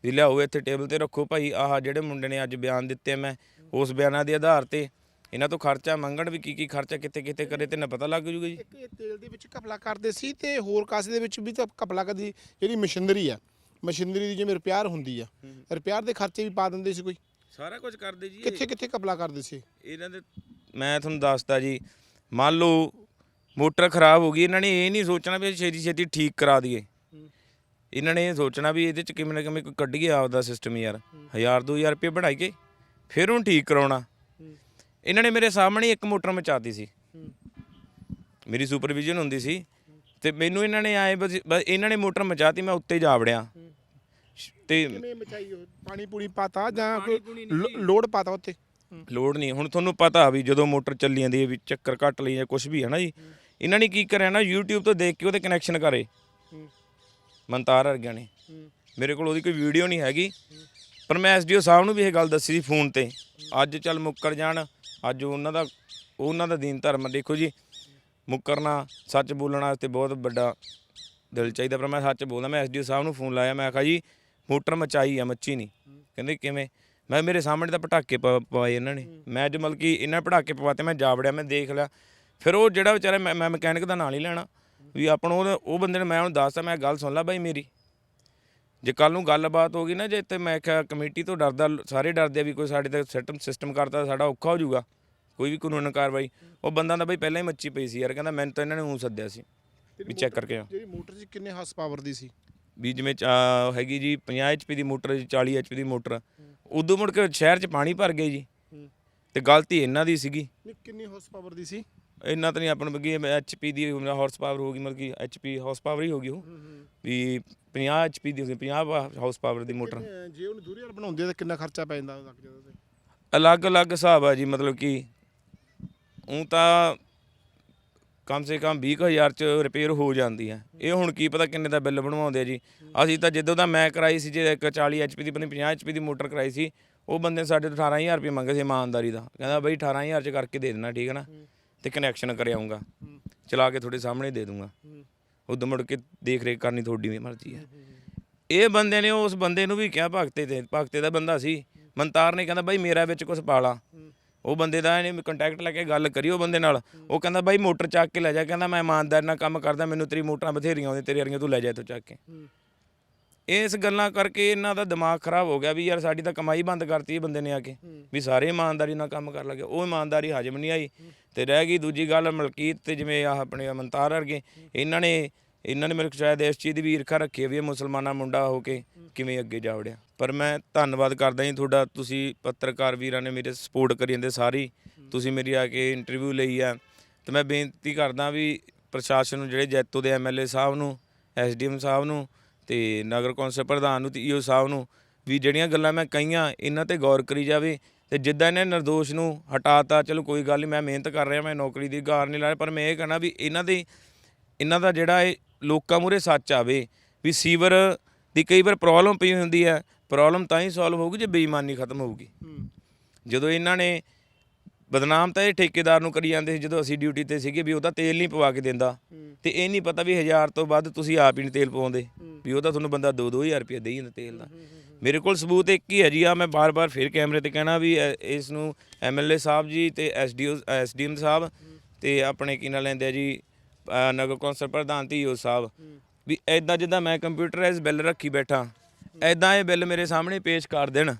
ਵੀ ਲਿਆਓ ਇੱਥੇ ਟੇਬਲ ਤੇ ਰੱਖੋ ਭਾਈ। ਆਹ ਜਿਹੜੇ ਮੁੰਡੇ ਨੇ ਅੱਜ ਬਿਆਨ ਦਿੱਤੇ ਮੈਂ ਉਸ ਬਿਆਨਾਂ ਦੇ ਆਧਾਰ ਤੇ ਇਹਨਾਂ ਤੋਂ ਖਰਚਾ ਮੰਗਣ ਵੀ ਕੀ ਕੀ ਖਰਚਾ ਕਿੱਥੇ ਕਿੱਥੇ ਕਰੇ ਤੇ ਨਾ ਪਤਾ ਲੱਗ ਜੂਗਾ ਜੀ। ਇੱਕ ਇਹ ਤੇਲ ਦੇ ਵਿੱਚ ਘਪਲਾ ਕਰਦੇ ਸੀ ਤੇ ਹੋਰ ਕਾਸੇ ਦੇ ਵਿੱਚ ਵੀ ਤਾਂ ਘਪਲਾ ਕਰਦੀ ਜਿਹੜੀ ਮਸ਼ੀਨਰੀ ਆ ਮਸ਼ੀਨਰੀ ਦੀ ਜਿਵੇਂ ਰਿਪੇਅਰ ਹੁੰਦੀ ਆ ਰਿਪੇਅਰ ਦੇ ਖਰਚੇ ਵੀ ਪਾ ਦਿੰਦੇ ਸੀ ਕੋਈ। ਸਾਰਾ ਕੁਝ ਕਰਦੇ ਜੀ ਕਿੱਥੇ ਕਿੱਥੇ ਘਪਲਾ ਕਰਦੇ ਸੀ? ਇਹਨਾਂ ਦੇ ਮੈਂ ਤੁਹਾਨੂੰ ਦੱਸਦਾ ਜੀ ਮੰਨ ਲਓ ਮੋਟਰ ਖਰਾਬ ਹੋ ਗਈ ਇਹਨਾਂ ਨੇ ਇਹ ਨਹੀਂ ਸੋਚਣਾ ਵੀ ਛੇਤੀ ਛੇਤੀ ਠੀਕ ਕਰਾ ਦਈਏ। ਇਹਨਾਂ ਨੇ ਇਹ ਸੋਚਣਾ ਵੀ ਇਹਦੇ ਚ ਕਿਵੇਂ ਨਾ ਕਿਵੇਂ ਕੋਈ ਕੱਢੀਏ ਆਪਦਾ ਸਿਸਟਮ ਯਾਰ। 1000 2000 ਰੁਪਏ ਬਣਾਈਏ ਫਿਰ ਉਹਨੂੰ ਠੀਕ ਕਰਾਉਣਾ। ਇਹਨਾਂ ਨੇ ਮੇਰੇ ਸਾਹਮਣੇ ਇੱਕ ਮੋਟਰ ਮਚਾਤੀ ਸੀ। ਮੇਰੀ ਸੁਪਰਵਿਜ਼ਨ ਹੁੰਦੀ ਸੀ ਤੇ ਮੈਨੂੰ ਇਹਨਾਂ ਨੇ ਆਏ ਬਸ ਇਹਨਾਂ ਨੇ ਮੋਟਰ ਮਚਾਤੀ ਮੈਂ ਉੱਤੇ ਜਾ ਵੜਿਆ। ਤੇ ਕਿਵੇਂ ਮਚਾਈ ਉਹ? ਪਾਣੀ ਪੂਣੀ ਪਾਤਾ ਜਾਂ ਕੋਈ ਲੋਡ ਪਾਤਾ ਉੱਤੇ? ਲੋੜ ਨਹੀਂ ਹੁਣ ਤੁਹਾਨੂੰ ਪਤਾ ਵੀ ਜਦੋਂ ਮੋਟਰ ਚੱਲੀ ਜਾਂਦੀ ਹੈ ਵੀ ਚੱਕਰ ਘੱਟ ਲਈ ਜਾਂ ਕੁਝ ਵੀ ਹੈ ਨਾ ਜੀ। ਇਹਨਾਂ ਨੇ ਕੀ ਕਰਿਆ ਨਾ YouTube ਤੋਂ ਦੇਖ ਕੇ ਉਹਦੇ ਕਨੈਕਸ਼ਨ ਕਰੇ। ਮੰਤਾਰ ਵਰਗਿਆਂ ਨੇ। ਮੇਰੇ ਕੋਲ ਉਹਦੀ ਕੋਈ ਵੀਡੀਓ ਨਹੀਂ ਹੈਗੀ। ਪਰ ਮੈਂ ਐਸਡੀਓ ਸਾਹਿਬ ਨੂੰ ਵੀ ਇਹ ਗੱਲ ਦੱਸੀ ਸੀ ਫੋਨ ਤੇ। ਅੱਜ ਚੱਲ ਮੁੱਕਰ ਜਾਣ। ਅੱਜ ਉਹਨਾਂ ਦਾ ਉਹਨਾਂ ਦਾ ਦੀਨ ਧਰਮ। ਦੇਖੋ ਜੀ ਮੁੱਕਰਨਾ ਸੱਚ ਬੋਲਣ ਵਾਸਤੇ ਬਹੁਤ ਵੱਡਾ ਦਿਲ ਚਾਹੀਦਾ। ਪਰ ਮੈਂ ਸੱਚ ਬੋਲਦਾ ਮੈਂ ਐਸਡੀਓ ਸਾਹਿਬ ਨੂੰ ਫੋਨ ਲਾਇਆ। ਮੈਂ ਆਖਿਆ ਜੀ ਮੋਟਰ ਮਚਾਈ ਆ ਮੱਚੀ ਨਹੀਂ। ਕਹਿੰਦੇ ਕਿਵੇਂ? ਮੈਂ ਮੇਰੇ ਸਾਹਮਣੇ ਤਾਂ ਪਟਾਕੇ ਪਵਾਏ ਇਹਨਾਂ ਨੇ। ਮੈਂ ਅੱਜ ਮਤਲਬ ਕਿ ਇਹਨਾਂ ਪਟਾਕੇ ਪਵਾਤੇ ਮੈਂ ਜਾ ਵੜਿਆ ਮੈਂ ਦੇਖ ਲਿਆ। ਫਿਰ ਉਹ ਜਿਹੜਾ ਵਿਚਾਰਾ ਮੈਂ ਮੈਂ ਮਕੈਨਿਕ ਦਾ ਨਾਂ ਨਹੀਂ ਲੈਣਾ। ਵੀ ਆਪਾਂ ਨੂੰ ਉਹ- ਉਹ ਬੰਦੇ ਨੇ ਮੈਂ ਉਹਨੂੰ ਦੱਸਤਾ ਮੈਂ ਗੱਲ ਸੁਣ ਲੈ ਬਾਈ ਮੇਰੀ। ਜੇ ਕੱਲ ਨੂੰ ਗੱਲਬਾਤ ਹੋ ਗਈ ਨਾ ਜੇ ਤੇ ਮੈਂ ਕਿਹਾ ਕਮੇਟੀ ਤੋਂ ਡਰਦਾ ਸਾਰੇ ਡਰਦੇ ਆ ਵੀ ਕੋਈ ਸਾਡੇ ਤੇ ਸਿਸਟਮ ਸਿਸਟਮ ਕਰਦਾ ਸਾਡਾ ਔਖਾ ਹੋ ਜਾਊਗਾ ਕੋਈ ਵੀ ਕਾਨੂੰਨ ਕਾਰਵਾਈ। ਉਹ ਬੰਦਾ ਤਾਂ ਬਈ ਪਹਿਲਾਂ ਹੀ ਮੱਚੀ ਪਈ ਸੀ ਯਾਰ ਕਹਿੰਦਾ ਮੈਨੂੰ ਤਾਂ ਇਹਨਾਂ ਨੇ ਉਹ ਸੱਦਿਆ ਸੀ ਵੀ ਚੈੱਕ ਕਰਕੇ ਆ ਜਿਹੜੀ ਮੋਟਰ ਸੀ ਕਿੰਨੇ ਹਾਰਸ ਪਾਵਰ ਦੀ ਸੀ? ਵੀ ਜਿਵੇਂ ਚਾ- ਹੈਗੀ ਜੀ 50 ਐਚਪੀ ਦੀ ਮੋਟਰ ਜੀ 40 ਐਚਪੀ ਦੀ ਮੋਟਰ। ਉਦੋਂ ਮੁੜ ਕੇ ਸ਼ਹਿਰ 'ਚ ਪਾਣੀ ਭਰ ਗਏ ਜੀ। ਤੇ ਗਲਤੀ ਇਹਨਾਂ ਦੀ ਸੀਗੀ। ਨਹੀਂ ਕਿੰਨੀ ਹਾਰਸ ਪਾਵਰ ਦੀ ਸੀ? ਇੰਨਾ ਤਾਂ ਨਹੀਂ ਆਪਾਂ ਨੂੰ ਬਗੀ ਐਚਪੀ ਦੀ ਹਾਰਸ ਪਾਵਰ ਹੋਗੀ ਮਤਲਬ ਕਿ ਐਚਪੀ ਹਾਰਸ ਪਾਵਰ ਹੀ ਹੋਗੀ ਉਹ। ਵੀ 50 ਐਚਪੀ ਦੀ ਹੋਗੀ 50 ਹਾਰਸ ਪਾਵਰ ਦੀ ਮੋਟਰ। ਜੇ ਉਹਨੂੰ ਦੂਰੀ ਵਾਲ ਬਣਾਉਂਦੇ ਤਾਂ ਕਿੰਨਾ ਖਰਚਾ ਪੈ ਜਾਂਦਾ ਲੱਗ ਜਾਂਦਾ ਤੇ ਅਲੱਗ-ਅਲੱਗ ਹਿਸਾਬ ਆ ਜੀ ਮਤਲਬ ਕਿ ਉਹ ਤਾਂ ਕਮ ਸੇ ਕਮ 20000 ਚ ਰਿਪੇਅਰ ਹੋ ਜਾਂਦੀ ਹੈ ਇਹ ਹੁਣ ਕੀ ਪਤਾ ਕਿੰਨੇ ਦਾ ਬਿੱਲ ਬਣਵਾਉਂਦੇ ਆ ਜੀ। ਅਸੀਂ ਤਾਂ ਜਦੋਂ ਦਾ ਮੈਂ ਕਰਾਈ ਸੀ ਜੇ ਇੱਕ 40 ਐਚਪੀ ਦੀ ਨਹੀਂ 50 ਐਚਪੀ ਦੀ ਮੋਟਰ ਕਰਾਈ ਸੀ ਉਹ ਬੰਦੇ ਸਾਡੇ ਤੋਂ 18000 ਰੁਪਏ ਮੰਗੇ ਸੀ ਇਮਾਨਦਾਰੀ ਦਾ। ਕਹਿੰਦਾ ਬਈ 18000 ਚ ਕਰਕੇ ਦੇ ਦੇਣਾ ਠੀਕ ਹੈ ਨਾ। ਤੇ ਕਨੈਕਸ਼ਨ ਕਰ ਆਉਂਗਾ ਚਲਾ ਕੇ ਤੁਹਾਡੇ ਸਾਹਮਣੇ ਦੇ ਦੂੰਗਾ। ਉਦੋਂ ਮੁੜ ਕੇ ਦੇਖ ਰੇਖ ਕਰਨੀ ਤੁਹਾਡੀ ਵੀ ਮਰਜ਼ੀ ਹੈ। ਇਹ ਬੰਦੇ ਨੇ ਉਸ ਬੰਦੇ ਨੂੰ ਵੀ ਕਿਹਾ, ਭਗਤੇ ਤੇ, ਭਗਤੇ ਦਾ ਬੰਦਾ ਸੀ। ਮਨਤਾਰ ਨੇ ਕਹਿੰਦਾ, ਬਾਈ, ਮੇਰਾ ਵਿੱਚ ਕੁਝ ਪਾਲਾ ਉਹ ਬੰਦੇ ਦਾ ਇਹਨੇ ਕੰਟੈਕਟ ਲੈ ਕੇ ਗੱਲ ਕਰੀ ਉਹ ਬੰਦੇ ਨਾਲ। ਉਹ ਕਹਿੰਦਾ, ਬਾਈ, ਮੋਟਰ ਚੱਕ ਕੇ ਲੈ ਜਾ। ਕਹਿੰਦਾ, ਮੈਂ ਇਮਾਨਦਾਰ ਨਾਲ ਕੰਮ ਕਰਦਾ, ਮੈਨੂੰ ਤੇਰੀ ਮੋਟਰਾਂ ਬਥੇਰੀਆਂ ਆਉਂਦੀਆਂ, ਤੇਰੀ ਵਰਗੀਆਂ ਤੂੰ ਲੈ ਜਾ ਇੱਥੋਂ ਚੱਕ ਕੇ। ਇਸ ਗੱਲਾਂ ਕਰਕੇ ਇਹਨਾਂ ਦਾ ਦਿਮਾਗ ਖਰਾਬ ਹੋ ਗਿਆ ਵੀ ਯਾਰ ਸਾਡੀ ਤਾਂ ਕਮਾਈ ਬੰਦ ਕਰਤੀ ਇਹ ਬੰਦੇ ਨੇ ਆ ਕੇ। ਵੀ ਸਾਰੇ ਇਮਾਨਦਾਰੀ ਨਾਲ ਕੰਮ ਕਰ ਲੱਗੇ। ਉਹ ਇਮਾਨਦਾਰੀ ਹਜਮ ਨਹੀਂ ਆਈ। ਤੇ ਰਹਿ ਗਈ ਦੂਜੀ ਗੱਲ ਮਲਕੀਤ ਤੇ ਜਿਵੇਂ ਆਹ ਆਪਣੇ ਮਨਤਾਰ ਵਰਗੇ। ਇਹਨਾਂ ਨੇ ਇਹਨਾਂ ਨੇ ਮੇਰੇ ਸ਼ਾਇਦ ਇਸ ਚੀਜ਼ ਦੀ ਵੀ ਈਰਖਾ ਰੱਖੀ ਹੈ ਵੀ ਇਹ ਮੁਸਲਮਾਨਾਂ ਮੁੰਡਾ ਹੋ ਕੇ ਕਿਵੇਂ ਅੱਗੇ ਜਾ ਵੜਿਆ। ਪਰ ਮੈਂ ਧੰਨਵਾਦ ਕਰਦਾ ਜੀ ਤੁਹਾਡਾ ਤੁਸੀਂ ਪੱਤਰਕਾਰ ਵੀਰਾਂ ਨੇ ਮੇਰੇ ਸਪੋਰਟ ਕਰੀ ਜਾਂਦੇ ਸਾਰੀ। ਤੁਸੀਂ ਮੇਰੀ ਆ ਕੇ ਇੰਟਰਵਿਊ ਲਈ ਆ। ਤੇ ਮੈਂ ਬੇਨਤੀ ਕਰਦਾ ਵੀ ਪ੍ਰਸ਼ਾਸਨ ਨੂੰ ਜਿਹੜੇ ਜੈਤੋ ਦੇ ਐਮਐਲਏ ਸਾਹਿਬ ਨੂੰ ਐਸਡੀਐਮ ਸਾਹਿਬ ਨੂੰ ਤੇ ਨਗਰ ਕੌਂਸਲ ਪ੍ਰਧਾਨ ਨੂੰ ਤੇ ਈਓ ਸਾਹਿਬ ਨੂੰ ਵੀ ਜਿਹੜੀਆਂ ਗੱਲਾਂ ਮੈਂ ਕਹੀਆਂ ਇਹਨਾਂ ਤੇ ਗੌਰ ਕਰੀ ਜਾਵੇ ਤੇ ਜਿੱਦਾਂ ਇਹਨੇ ਨਿਰਦੋਸ਼ ਨੂੰ ਹਟਾਤਾ ਚਲੋ ਕੋਈ ਗੱਲ ਨਹੀਂ ਮੈਂ ਮਿਹਨਤ ਕਰ ਰਿਹਾ ਮੈਂ ਨੌਕਰੀ ਦੀ ਗਾਰ ਨਹੀਂ ਲਾ ਰਿਹਾ ਪਰ ਮੈਂ ਇਹ ਕਹਿਣਾ ਵੀ ਇਹਨਾਂ ਦੇ ਇਹਨਾਂ ਦਾ ਜਿਹੜਾ ਇਹ ਲੋਕਾਂ ਮੂਰੇ ਸੱਚ ਆਵੇ ਵੀ ਸੀਵਰ ਦੀ ਕਈ ਵਾਰ ਪ੍ਰੋਬਲਮ ਪਈ ਹੁੰਦੀ ਹੈ ਪ੍ਰੋਬਲਮ ਤਾਂ ਹੀ ਸੋਲਵ ਹੋਊਗੀ ਜੇ ਬੇਈਮਾਨੀ ਖਤਮ ਹੋਊਗੀ। ਜਦੋਂ ਇਹਨਾਂ ਨੇ ਬਦਨਾਮ ਤਾਂ ਇਹ ਠੇਕੇਦਾਰ ਨੂੰ ਕਰੀ ਜਾਂਦੇ ਸੀ ਜਦੋਂ ਅਸੀਂ ਡਿਊਟੀ ਤੇ ਸੀਗੇ ਵੀ ਉਹ ਤਾਂ ਤੇਲ ਨਹੀਂ ਪਵਾ ਕੇ ਦਿੰਦਾ। ਤੇ ਇਹ ਨਹੀਂ ਪਤਾ ਵੀ 1000 ਤੋਂ ਵੱਧ ਤੁਸੀਂ ਆਪ ਹੀ ਨਹੀਂ ਤੇਲ ਪਵਾਉਂਦੇ। ਵੀ ਉਹ ਤਾਂ ਤੁਹਾਨੂੰ ਬੰਦਾ 2-2000 ਰੁਪਏ ਦੇਈ ਜਾਂਦਾ ਤੇਲ ਦਾ। ਮੇਰੇ ਕੋਲ ਸਬੂਤ ਇੱਕ ਹੀ ਹੈ ਜੀ ਆ ਮੈਂ ਬਾਰ-ਬਾਰ ਫਿਰ ਕੈਮਰੇ ਤੇ ਕਹਿਣਾ ਵੀ ਇਸ ਨੂੰ ਐਮਐਲਏ ਸਾਹਿਬ ਜੀ ਤੇ ਐਸਡੀਓ ਐਸਡੀਐਮ ਸਾਹਿਬ ਤੇ ਆਪਣੇ ਕੀ ਨਾਲ ਲੈਂਦੇ ਆ ਜੀ ਨਗਰ ਕੌਂਸਲ ਪ੍ਰਧਾਨ ਤੇ ਈਓ ਸਾਹਿਬ। ਵੀ ਐਦਾਂ ਜਿੱਦਾਂ ਮੈਂ ਕੰਪਿਊਟਰਾਈਜ਼ ਬਿੱਲ ਰੱਖੀ ਬੈਠਾ ਐਦਾਂ ਇਹ ਬਿੱਲ ਮੇਰੇ ਸਾਹਮਣੇ ਪੇਸ਼ ਕਰ ਦੇਣ।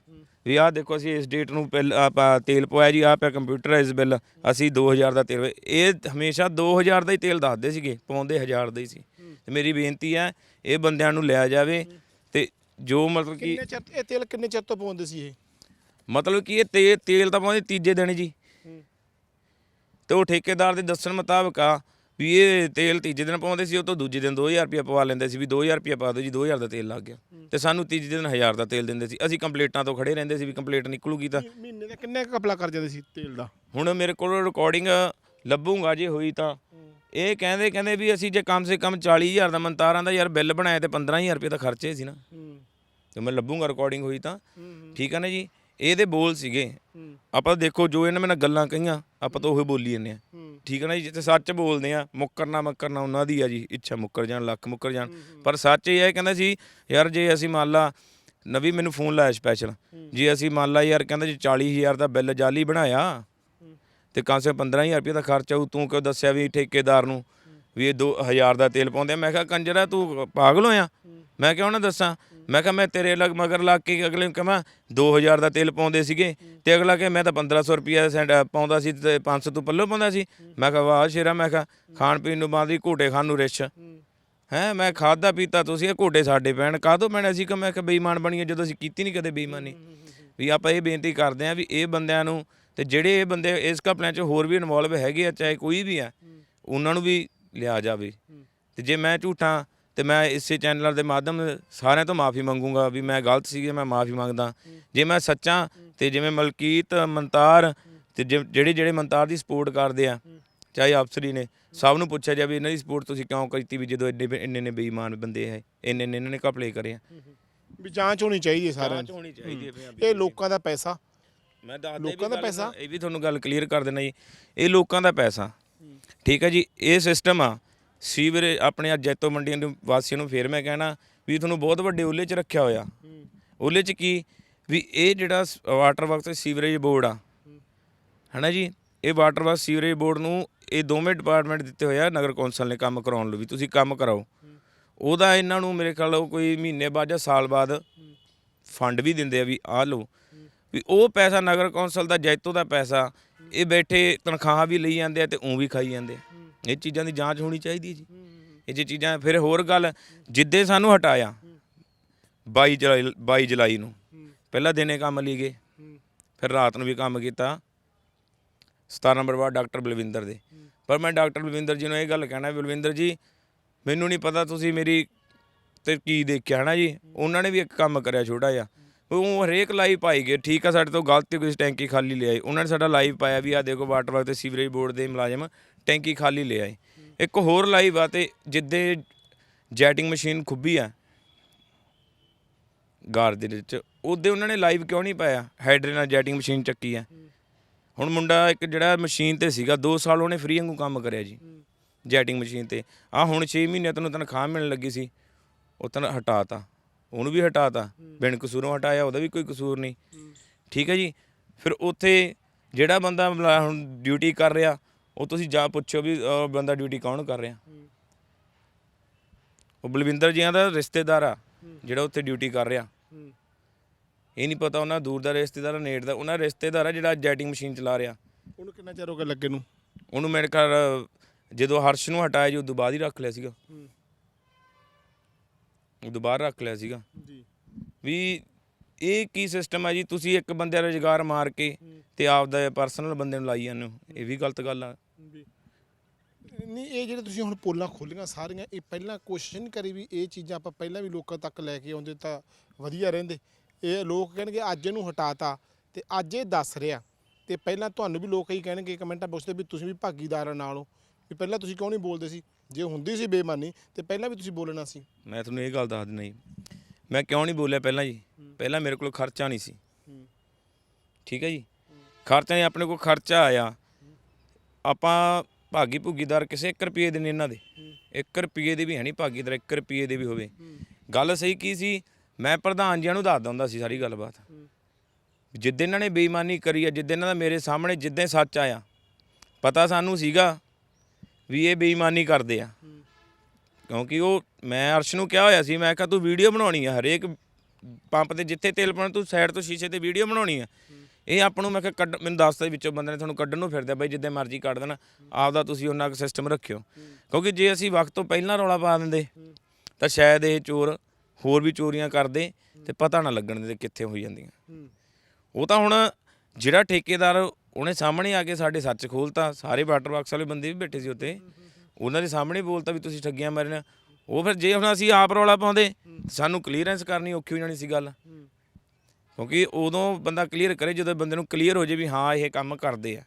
ਵੀ ਆਹ ਦੇਖੋ ਅਸੀਂ ਇਸ ਡੇਟ ਨੂੰ ਬਿੱਲ ਆਪਾਂ ਤੇਲ ਪਵਾਇਆ ਜੀ ਆਹ ਪਿਆ ਕੰਪਿਊਟਰਾਈਜ਼ ਬਿੱਲ ਅਸੀਂ 2000 ਦਾ ਤੇਲ ਇਹ ਹਮੇਸ਼ਾ 2000 ਦਾ ਹੀ ਤੇਲ ਦੱਸਦੇ ਸੀਗੇ ਪਵਾਉਂਦੇ 1000 ਦਾ ਹੀ ਸੀ। ਤੇ ਮੇਰੀ ਬੇਨਤੀ ਹੈ ਇਹ ਬੰਦਿਆਂ ਨੂੰ ਲਿਆ ਜਾਵੇ ਤੇ ਜੋ ਮਤਲਬ ਕਿ ਕਿੰਨੇ ਚਿਰ ਇਹ ਤੇਲ ਕਿੰਨੇ ਚਿਰ ਤੋਂ ਪਾਉਂਦੇ ਸੀ ਇਹ? ਮਤਲਬ ਕਿ ਇਹ ਤੇ ਤੇਲ ਤਾਂ ਪਾਉਂਦੇ ਤੀਜੇ ਦਿਨ ਜੀ। ਤੇ ਉਹ ਠੇਕੇਦਾਰ ਦੇ ਦੱਸਣ ਮੁਤਾਬਕ ਆ ਵੀ ਇਹ ਤੇਲ ਤੀਜੇ ਦਿਨ ਪਾਉਂਦੇ ਸੀ ਉਹ ਤੋਂ ਦੂਜੇ ਦਿਨ 2000 ਰੁਪਏ ਪਵਾ ਲੈਂਦੇ ਸੀ ਵੀ 2000 ਰੁਪਏ ਪਾ ਦਿਓ ਜੀ 2000 ਦਾ ਤੇਲ ਲੱਗ ਗਿਆ। ਤੇ ਸਾਨੂੰ ਤੀਜੇ ਦਿਨ 1000 ਦਾ ਤੇਲ ਦਿੰਦੇ ਸੀ। ਅਸੀਂ ਕੰਪਲੀਟਾਂ ਤੋਂ ਖੜੇ ਰਹਿੰਦੇ ਸੀ ਵੀ ਕੰਪਲੀਟ ਨਿਕਲੂਗੀ ਤਾਂ। ਮਹੀਨੇ ਦਾ ਕਿੰਨੇ ਕੁ ਕਪਲਾ ਕਰ ਜਾਂਦੇ ਸੀ ਤੇਲ ਦਾ? ਹੁਣ ਮੇਰੇ ਕੋਲ ਰਿਕਾਰਡਿੰਗ ਲੱਭੂਗਾ ਜੇ ਹੋਈ ਤਾਂ। ਇਹ ਕਹਿੰਦੇ ਕਹਿੰਦੇ ਵੀ ਅਸੀਂ ਜੇ ਕਮ ਸੇ ਕਮ 40000 ਦਾ ਮੰਤਾਰਾਂ ਦਾ ਯਾਰ ਬਿੱਲ ਬਣਾਇਆ ਤੇ 15000 ਰੁਪਏ ਦਾ ਖਰਚੇ ਸੀ ਨਾ। ਤੇ ਮੈਂ ਲੱਭੂਗਾ ਰਿਕਾਰਡਿੰਗ ਹੋਈ ਤਾਂ। ਠੀਕ ਹੈ ਨਾ ਜੀ? ਇਹਦੇ ਬੋਲ ਸੀਗੇ। ਆਪਾਂ ਦੇਖੋ ਜੋ ਇਹਨਾਂ ਮੈਨਾਂ ਗੱਲਾਂ ਕਹੀਆਂ ਆਪਾਂ ਤਾਂ ਉਹੀ ਬੋਲੀ ਜੰਨੇ ਆ। ਠੀਕ ਹੈ ਨਾ ਜੀ ਜਿੱਥੇ ਸੱਚ ਬੋਲਦੇ ਆ ਮੁੱਕਰਨਾ ਮੁੱਕਰਨਾ ਉਹਨਾਂ ਦੀ ਆ ਜੀ ਇੱਛਾ ਮੁੱਕਰ ਜਾਣ ਲੱਖ ਮੁੱਕਰ ਜਾਣ। ਪਰ ਸੱਚ ਇਹ ਹੈ ਕਹਿੰਦਾ ਸੀ ਯਾਰ ਜੇ ਅਸੀਂ ਮੰਨ ਲਾ ਨਵੀ ਮੈਨੂੰ ਫੋਨ ਲਾਇਆ ਸਪੈਸ਼ਲ ਜੇ ਅਸੀਂ ਮੰਨ ਲਾ ਯਾਰ ਕਹਿੰਦਾ ਜੀ 40000 ਦਾ ਬਿੱਲ ਜਾਲੀ ਬਣਾਇਆ ਤੇ ਕਮ ਸੇ ਕਮ 15000 ਰੁਪਏ ਦਾ ਖਰਚਾ ਹੋਊ ਤੂੰ ਕਿਉਂ ਦੱਸਿਆ ਵੀ ਠੇਕੇਦਾਰ ਨੂੰ ਵੀ ਇਹ 2000 ਦਾ ਤੇਲ ਪਾਉਂਦੇ ਆ? ਮੈਂ ਕਿਹਾ ਕੰਜਰਾ ਤੂੰ ਪਾਗਲ ਹੋਇਆ। ਮੈਂ ਕਿਹਾ ਉਹਨਾਂ ਦੱਸਾਂ। ਮੈਂ ਕਿਹਾ, ਮੈਂ ਤੇਰੇ ਲਗ ਮਗਰ ਲੱਗ ਕੇ ਅਗਲੇ ਨੂੰ ਕਹਾਂ 2000 ਦਾ ਤੇਲ ਪਾਉਂਦੇ ਸੀਗੇ ਤੇ ਅਗਲਾ ਕਿ ਮੈਂ ਤਾਂ 1500 ਰੁਪਏ ਸੈਂਡ ਪਾਉਂਦਾ ਸੀ ਤੇ 500 ਤੋਂ ਪੱਲੋ ਪਾਉਂਦਾ ਸੀ। ਮੈਂ ਕਿਹਾ, ਵਾਹ, ਸ਼ੇਰਾ, ਮੈਂ ਕਿਹਾ, ਖਾਣ ਪੀਣ ਨੂੰ ਬਾਅਦ ਹੀ ਘੋਟੇ ਖਾਣ ਨੂੰ ਰਿਸ਼। ਹੈ, ਮੈਂ ਖਾਦਾ ਪੀਤਾ ਤੁਸੀਂ, ਇਹ ਘੋਟੇ ਸਾਡੇ ਪੈਣ ਕਾਹਦੋਂ ਪੈਣਾ? ਸੀ ਕਿ ਮੈਂ ਕਿ ਬੇਈਮਾਨ ਬਣੀਏ ਜਦੋਂ ਅਸੀਂ ਕੀਤੀ ਨਹੀਂ ਕਦੇ ਬੇਈਮਾਨੀ। ਵੀ ਆਪਾਂ ਇਹ ਬੇਨਤੀ ਕਰਦੇ ਆਂ ਵੀ ਇਹ ਬੰਦਿਆਂ ਨੂੰ ਤੇ ਜਿਹੜੇ ਇਹ ਬੰਦੇ ਇਸ ਘਪਲਿਆਂ 'ਚ ਹੋਰ ਵੀ ਇਨਵੋਲਵ ਹੈਗੇ ਆ, ਚਾਹੇ ਕੋਈ ਵੀ ਆ, ਉਹਨਾਂ ਨੂੰ ਵੀ ਲਿਆ ਜਾਵੇ। ਤੇ ਜੇ ਮੈਂ ਝੂਠਾਂ ਤੇ ਮੈਂ ਇਸੇ ਚੈਨਲ ਦੇ ਮਾਧਿਅਮ ਸਾਰਿਆਂ ਤੋਂ ਮਾਫੀ ਮੰਗੂੰਗਾ ਵੀ ਮੈਂ ਗਲਤ ਸੀ ਮੈਂ ਮਾਫੀ ਮੰਗਦਾ। ਜੇ ਮੈਂ ਸੱਚਾ ਤੇ ਜਿਵੇਂ ਮਲਕੀਤ ਮੰਤਾਰ ਤੇ ਜਿ- ਜਿਹੜੇ ਜਿਹੜੇ ਮੰਤਾਰ ਦੀ ਸਪੋਰਟ ਕਰਦੇ ਆ ਚਾਹੇ ਅਫਸਰੀ ਨੇ ਸਭ ਨੂੰ ਪੁੱਛਿਆ ਜਾਵੇ ਇਹਨਾਂ ਦੀ ਸਪੋਰਟ ਤੁਸੀਂ ਕਿਉਂ ਕੀਤੀ ਵੀ ਜਦੋਂ ਇੰਨੇ ਇੰਨੇ ਨੇ ਬੇਈਮਾਨ ਬੰਦੇ ਹੈ ਇੰਨੇ ਇੰਨੇ ਇਹਨਾਂ ਨੇ ਘਪਲੇ ਕਰੇ ਆ। ਵੀ ਜਾਂਚ ਹੋਣੀ ਚਾਹੀਦੀ ਹੈ ਸਾਰਿਆਂ ਦੀ। ਹੋਣੀ ਚਾਹੀਦੀ ਹੈ ਪੰਜਾਬੀ ਇਹ ਲੋਕਾਂ ਦਾ ਪੈਸਾ। ਮੈਂ ਦੱਸ ਲੋਕਾਂ ਦਾ ਪੈਸਾ? ਇਹ ਵੀ ਤੁਹਾਨੂੰ ਗੱਲ ਕਲੀਅਰ ਕਰ ਦੇਣਾ ਜੀ। ਇਹ ਲੋਕਾਂ ਦਾ ਪੈਸਾ। ਠੀਕ ਹੈ ਜੀ ਇਹ ਸਿਸਟਮ ਆ। ਸੀਵਰੇ ਆਪਣੇ ਅੱਜ ਜੈਤੋ ਮੰਡੀਆਂ ਦੇ ਵਾਸੀਆਂ ਨੂੰ ਫੇਰ ਮੈਂ ਕਹਿਣਾ ਵੀ ਤੁਹਾਨੂੰ ਬਹੁਤ ਵੱਡੇ ਉਹਲੇ 'ਚ ਰੱਖਿਆ ਹੋਇਆ। ਉਹਲੇ 'ਚ ਕੀ? ਵੀ ਇਹ ਜਿਹੜਾ ਵਾਟਰ ਵਰਕਸ ਸੀਵਰੇਜ ਬੋਰਡ ਆ। ਹਨਾ ਜੀ? ਇਹ ਵਾਟਰ ਵਰਕਸ ਸੀਵਰੇਜ ਬੋਰਡ ਨੂੰ ਇਹ ਦੋਵੇਂ ਡਿਪਾਰਟਮੈਂਟ ਦਿੱਤੇ ਹੋਏ ਆ, ਨਗਰ ਕੌਂਸਲ ਨੇ ਕੰਮ ਕਰਾਉਣ ਲਈ ਵੀ, ਤੁਸੀਂ ਕੰਮ ਕਰਾਓ। ਉਹਦਾ ਇਹਨਾਂ ਨੂੰ ਮੇਰੇ ਖਿਆਲ ਉਹ ਕੋਈ ਮਹੀਨੇ ਬਾਅਦ ਜਾਂ ਸਾਲ ਬਾਅਦ ਫੰਡ ਵੀ ਦਿੰਦੇ ਆ ਵੀ ਆ ਲਓ। ਵੀ ਉਹ ਪੈਸਾ ਨਗਰ ਕੌਂਸਲ ਦਾ, ਜੈਤੋ ਦਾ ਪੈਸਾ, ਇਹ ਬੈਠੇ ਤਨਖਾਹਾਂ ਵੀ ਲਈ ਜਾਂਦੇ ਆ ਤੇ ਉਂ ਵੀ ਖਾਈ ਜਾਂਦੇ ਆ। ਇਹ ਚੀਜ਼ਾਂ ਦੀ ਜਾਂਚ ਹੋਣੀ ਚਾਹੀਦੀ ਹੈ ਜੀ। ਇਹ ਜੇ ਚੀਜ਼ਾਂ, ਫਿਰ ਹੋਰ ਗੱਲ, ਜਿੱਦੇ ਸਾਨੂੰ ਹਟਾਇਆ 22 ਜੁਲਾਈ 22 ਜੁਲਾਈ ਨੂੰ, ਪਹਿਲਾਂ ਦਿਨੇ ਕੰਮ ਲਈ ਗਏ ਫਿਰ ਰਾਤ ਨੂੰ ਵੀ ਕੰਮ ਕੀਤਾ। 17 ਨੰਬਰ ਵਾਰਡ ਡਾਕਟਰ ਬਲਵਿੰਦਰ ਦੇ। ਪਰ ਮੈਂ ਡਾਕਟਰ ਬਲਵਿੰਦਰ ਜੀ ਨੂੰ ਇਹ ਗੱਲ ਕਹਿਣਾ, ਬਲਵਿੰਦਰ ਜੀ, ਮੈਨੂੰ ਨਹੀਂ ਪਤਾ ਤੁਸੀਂ ਮੇਰੀ ਤੇ ਕੀ ਦੇਖਿਆ ਨਾ ਜੀ? ਉਹਨਾਂ ਨੇ ਵੀ ਇੱਕ ਕੰਮ ਕਰਿਆ ਛੋਟਾ ਜਿਹਾ। ਉਹ ਹਰੇਕ ਲਾਈਵ ਪਾਈ ਗਏ ਠੀਕ ਆ, ਸਾਡੇ ਤੋਂ ਗਲਤੀ ਕੋਈ ਟੈਂਕੀ ਖਾਲੀ ਲੈ ਆਏ ਉਹਨਾਂ ਨੇ ਸਾਡਾ ਲਾਈਵ ਪਾਇਆ ਵੀ ਆ ਦੇਖੋ ਵਾਟਰ ਵਰਕ ਤੇ ਸੀਵਰੇਜ ਬੋਰਡ ਦੇ ਮੁਲਾਜ਼ਮ ਟੈਂਕੀ ਖਾਲੀ ਲੈ ਆਏ ਇੱਕ ਹੋਰ ਲਾਈਵ ਆ ਤੇ ਜਿੱਦੇ ਜੈਟਿੰਗ ਮਸ਼ੀਨ ਖੁੱਬੀ ਆ, ਗਾਰ ਦੇ ਵਿੱਚ, ਉਹਦੇ ਉਹਨਾਂ ਨੇ ਲਾਈਵ ਕਿਉਂ ਨਹੀਂ ਪਾਇਆ? ਹੈਡਰੇ ਨਾਲ ਜੈਟਿੰਗ ਮਸ਼ੀਨ ਚੱਕੀ ਆ। ਹੁਣ ਮੁੰਡਾ ਇੱਕ ਜਿਹੜਾ ਮਸ਼ੀਨ ਤੇ ਸੀਗਾ 2 ਸਾਲ ਉਹਨੇ ਫ੍ਰੀ ਵਾਂਗੂ ਕੰਮ ਕਰਿਆ ਜੀ, ਜੈਟਿੰਗ ਮਸ਼ੀਨ ਤੇ। ਆ ਹੁਣ 6 ਮਹੀਨੇ ਤੈਨੂੰ ਤਨਖਾਹ ਮਿਲਣ ਲੱਗੀ ਸੀ, ਉਹ ਤਨ ਹਟਾਤਾ। ਉਹਨੂੰ ਵੀ ਹਟਾਤਾ, ਬਿਨ ਕਸੂਰੋਂ ਹਟਾਇਆ, ਉਹਦਾ ਵੀ ਕੋਈ ਕਸੂਰ ਨਹੀਂ। ਠੀਕ ਹੈ ਜੀ? ਫਿਰ ਉੱਥੇ ਜਿਹੜਾ ਬੰਦਾ ਮਲਾ- ਹੁਣ ਡਿਊਟੀ ਕਰ ਰਿਹਾ ਉਹ ਤੁਸੀਂ ਜਾ ਪੁੱਛੋ ਵੀ ਅਹ, ਬੰਦਾ ਡਿਊਟੀ ਕੌਣ ਕਰ ਰਿਹਾ? ਉਹ ਬਲਵਿੰਦਰ ਜੀਆਂ ਦਾ ਰਿਸ਼ਤੇਦਾਰ ਆ ਜਿਹੜਾ ਉੱਥੇ ਡਿਊਟੀ ਕਰ ਰਿਹਾ। ਇਹ ਨਹੀਂ ਪਤਾ ਉਹਨਾਂ ਦੂਰ ਦਾ ਰਿਸ਼ਤੇਦਾਰ ਆ, ਨੇੜ ਦਾ ਉਹਨਾਂ ਦਾ ਰਿਸ਼ਤੇਦਾਰ ਆ ਜਿਹੜਾ ਜੈਟਿੰਗ ਮਸ਼ੀਨ ਚਲਾ ਰਿਹਾ। ਉਹਨੂੰ ਕਿੰਨਾ ਚਿਰ ਹੋ ਗਿਆ ਲੱਗੇ ਨੂੰ? ਉਹਨੂੰ ਮੇਰੇ ਘਰ ਜਦੋਂ ਹਰਸ਼ ਨੂੰ ਹਟਾਇਆ ਜੀ ਉਦੋਂ ਬਾਅਦ ਹੀ ਰੱਖ ਲਿਆ ਸੀਗਾ। ਉਦੋਂ ਬਾਅਦ ਰੱਖ ਲਿਆ ਸੀਗਾ। ਜੀ। ਵੀ ਇਹ ਕੀ ਸਿਸਟਮ ਹੈ ਜੀ? ਤੁਸੀਂ ਇੱਕ ਬੰਦੇ ਦਾ ਰੁਜ਼ਗਾਰ ਮਾਰ ਕੇ ਤੇ ਆਪਦਾ ਪਰਸਨਲ ਬੰਦੇ ਨੂੰ ਲਾਈ ਜਾਂਦੇ ਹੋ। ਇਹ ਵੀ ਗਲਤ ਗੱਲ ਆ। ਨਹੀਂ ਇਹ ਜਿਹੜੇ ਤੁਸੀਂ ਹੁਣ ਪੋਲਾਂ ਖੋਲੀਆਂ ਸਾਰੀਆਂ ਇਹ ਪਹਿਲਾਂ ਕੋਸ਼ਿਸ਼ ਨਹੀਂ ਕਰੀ ਵੀ ਇਹ ਚੀਜ਼ਾਂ ਆਪਾਂ ਪਹਿਲਾਂ ਵੀ ਲੋਕਾਂ ਤੱਕ ਲੈ ਕੇ ਆਉਂਦੇ ਤਾਂ ਵਧੀਆ ਰਹਿੰਦੇ। ਇਹ ਲੋਕ ਕਹਿਣਗੇ ਅੱਜ ਇਹਨੂੰ ਹਟਾਤਾ ਤੇ ਅੱਜ ਇਹ ਦੱਸ ਰਿਹਾ। ਤੇ ਪਹਿਲਾਂ ਤੁਹਾਨੂੰ ਵੀ ਲੋਕ ਕਈ ਕਹਿਣਗੇ ਕਮੈਂਟਾਂ ਪੁੱਛਦੇ ਵੀ ਤੁਸੀਂ ਵੀ ਭਾਗੀਦਾਰਾਂ ਨਾਲੋਂ ਵੀ ਪਹਿਲਾਂ ਤੁਸੀਂ ਕਿਉਂ ਨਹੀਂ ਬੋਲਦੇ ਸੀ? ਜੇ ਹੁੰਦੀ ਸੀ ਬੇਈਮਾਨੀ ਤੇ ਪਹਿਲਾਂ ਵੀ ਤੁਸੀਂ ਬੋਲਣਾ ਸੀ। ਮੈਂ ਤੁਹਾਨੂੰ ਇਹ ਗੱਲ ਦੱਸ ਦਿੰਦਾ ਜੀ। ਮੈਂ ਕਿਉਂ ਨਹੀਂ ਬੋਲਿਆ ਪਹਿਲਾਂ ਜੀ? ਪਹਿਲਾਂ ਮੇਰੇ ਕੋਲ ਖਰਚਾ ਨਹੀਂ ਸੀ। ਠੀਕ ਹੈ ਜੀ? ਖਰਚਾ ਨਹੀਂ ਆਪਣੇ ਕੋਲ ਖਰਚਾ ਆਇਆ। ਆਪਾਂ ਭਾਗੀ ਭੁਗੀਦਾਰ ਕਿਸੇ 1 ਰੁਪਏ ਦੇ ਨਹੀਂ ਇਹਨਾਂ ਦੇ। 1 ਰੁਪਏ ਦੇ ਵੀ ਹੈ ਨਹੀਂ ਭਾਗੀਦਾਰ 1 ਰੁਪਏ ਦੇ ਵੀ ਹੋਵੇ। ਗੱਲ ਸਹੀ ਕੀ ਸੀ? ਮੈਂ ਪ੍ਰਧਾਨ ਜੀਆਂ ਨੂੰ ਦੱਸਦਾ ਹੁੰਦਾ ਸੀ ਸਾਰੀ ਗੱਲਬਾਤ। ਜਿੱਦਾਂ ਇਹਨਾਂ ਨੇ ਬੇਈਮਾਨੀ ਕਰੀ ਆ, ਜਿੱਦਾਂ ਇਹਨਾਂ ਦਾ ਮੇਰੇ ਸਾਹਮਣੇ ਜਿੱਦਾਂ ਸੱਚ ਆਇਆ, ਪਤਾ ਸਾਨੂੰ ਸੀਗਾ ਵੀ ਇਹ ਬੇਈਮਾਨੀ ਕਰਦੇ ਆ। ਕਿਉਂਕਿ ਉਹ ਮੈਂ ਅਰਸ਼ ਨੂੰ ਕਿਹਾ ਹੋਇਆ ਸੀ, ਮੈਂ ਕਿਹਾ ਤੂੰ ਵੀਡੀਓ ਬਣਾਉਣੀ ਆ, ਹਰੇਕ ਪੰਪ ਤੇ ਜਿੱਥੇ ਤੇਲ ਪਾਉਣਾ, ਤੂੰ ਸਾਈਡ ਤੋਂ ਸ਼ੀਸ਼ੇ ਤੇ ਵੀਡੀਓ ਬਣਾਉਣੀ ਆ। ਇਹ ਆਪ ਨੂੰ ਮੈਂ ਕਿਹਾ ਕੱਢ, ਮੈਨੂੰ ਦੱਸਦਾ ਵਿੱਚੋਂ ਬੰਦੇ ਨੇ ਤੁਹਾਨੂੰ ਕੱਢਣ ਨੂੰ ਫਿਰਦਾ ਬਈ ਜਿੱਦਾਂ ਮਰਜ਼ੀ ਕੱਢ ਦੇਣਾ, ਆਪਦਾ ਤੁਸੀਂ ਉਹਨਾਂ ਕੁ ਸਿਸਟਮ ਰੱਖਿਓ। ਕਿਉਂਕਿ ਜੇ ਅਸੀਂ ਵਕਤ ਤੋਂ ਪਹਿਲਾਂ ਰੌਲਾ ਪਾ ਦਿੰਦੇ, ਤਾਂ ਸ਼ਾਇਦ ਇਹ ਚੋਰ ਹੋਰ ਵੀ ਚੋਰੀਆਂ ਕਰਦੇ ਤੇ ਪਤਾ ਨਾ ਲੱਗਣ ਦੇ ਕਿੱਥੇ ਹੋਈ ਜਾਂਦੀਆਂ। ਉਹ ਤਾਂ ਹੁਣ ਜਿਹੜਾ ਠੇਕੇਦਾਰ ਉਹਨੇ ਸਾਹਮਣੇ ਆ ਕੇ ਸਾਡੇ ਸੱਚ ਖੋਲਤਾ, ਸਾਰੇ ਵਾਟਰ ਬਾਕਸ ਵਾਲੇ ਬੰਦੇ ਵੀ ਬੈਠੇ ਸੀ ਉੱਤੇ ਉਹਨਾਂ ਦੇ ਸਾਹਮਣੇ ਬੋਲਤਾ ਵੀ ਤੁਸੀਂ ਠੱਗੀਆਂ ਮਾਰੀਆਂ ਉਹ ਫਿਰ ਜੇ ਹੁਣ ਅਸੀਂ ਆਪ ਰੌਲਾ ਪਾਉਂਦੇ, ਸਾਨੂੰ ਕਲੀਅਰੈਂਸ ਕਰਨੀ ਔਖੀ ਹੋ ਜਾਣੀ ਸੀ ਗੱਲ। ਕਿਉਂਕਿ ਉਦੋਂ ਬੰਦਾ ਕਲੀਅਰ ਕਰੇ ਜਦੋਂ ਬੰਦੇ ਨੂੰ ਕਲੀਅਰ ਹੋ ਜੇ ਵੀ ਹਾਂ ਇਹ ਕੰਮ ਕਰਦੇ ਆ।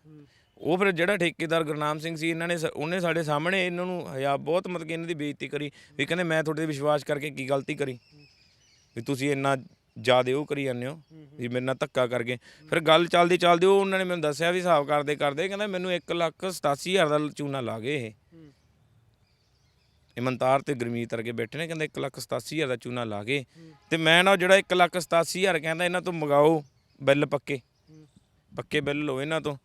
ਉਹ ਫਿਰ ਜਿਹੜਾ ਠੇਕੇਦਾਰ ਗੁਰਨਾਮ ਸਿੰਘ ਸੀ ਇਹਨਾਂ ਨੇ ਉਹਨੇ ਸਾਡੇ ਸਾਹਮਣੇ ਇਹਨਾਂ ਨੂੰ ਹਯਾ ਬਹੁਤ ਮਤਲਬ ਕਿ ਇਹਨਾਂ ਦੀ ਬੇਇੱਜ਼ਤੀ ਕਰੀ ਵੀ ਕਹਿੰਦੇ ਮੈਂ ਤੁਹਾਡੇ ਤੇ ਵਿਸ਼ਵਾਸ ਕਰਕੇ ਕੀ ਗਲਤੀ ਕਰੀ। ਵੀ ਤੁਸੀਂ ਇੰਨਾ ਜ਼ਿਆਦਾ ਉਹ ਕਰੀ ਜਾਂਦੇ ਹੋ ਵੀ ਮੇਰੇ ਨਾਲ ਧੱਕਾ ਕਰਕੇ ਫਿਰ ਗੱਲ ਚੱਲਦੀ ਚੱਲਦੀ ਉਹ ਉਹਨਾਂ ਨੇ ਮੈਨੂੰ ਦੱਸਿਆ ਵੀ ਹਿਸਾਬ ਕਰਦੇ ਕਰਦੇ ਕਹਿੰਦਾ ਮੈਨੂੰ 1 ਲੱਖ 87000 ਦਾ ਚੂਨਾ ਲਾ ਗਏ ਇਹ। ਇਮਨਤਾਰ ਤੇ ਗੁਰਮੀਤ ਵਰਗੇ ਬੈਠੇ ਨੇ, ਕਹਿੰਦਾ 1 ਲੱਖ 87000 ਦਾ ਚੂਨਾ ਲਾ ਕੇ ਤੇ ਮੈਂ ਨਾ ਜਿਹੜਾ 1 ਲੱਖ 87000 ਕਹਿੰਦਾ ਇਹਨਾਂ ਤੋਂ ਮੰਗਾਓ ਬਿੱਲ ਪੱਕੇ। ਪੱਕੇ ਬਿੱਲ ਲਓ ਇਹਨਾਂ ਤੋਂ।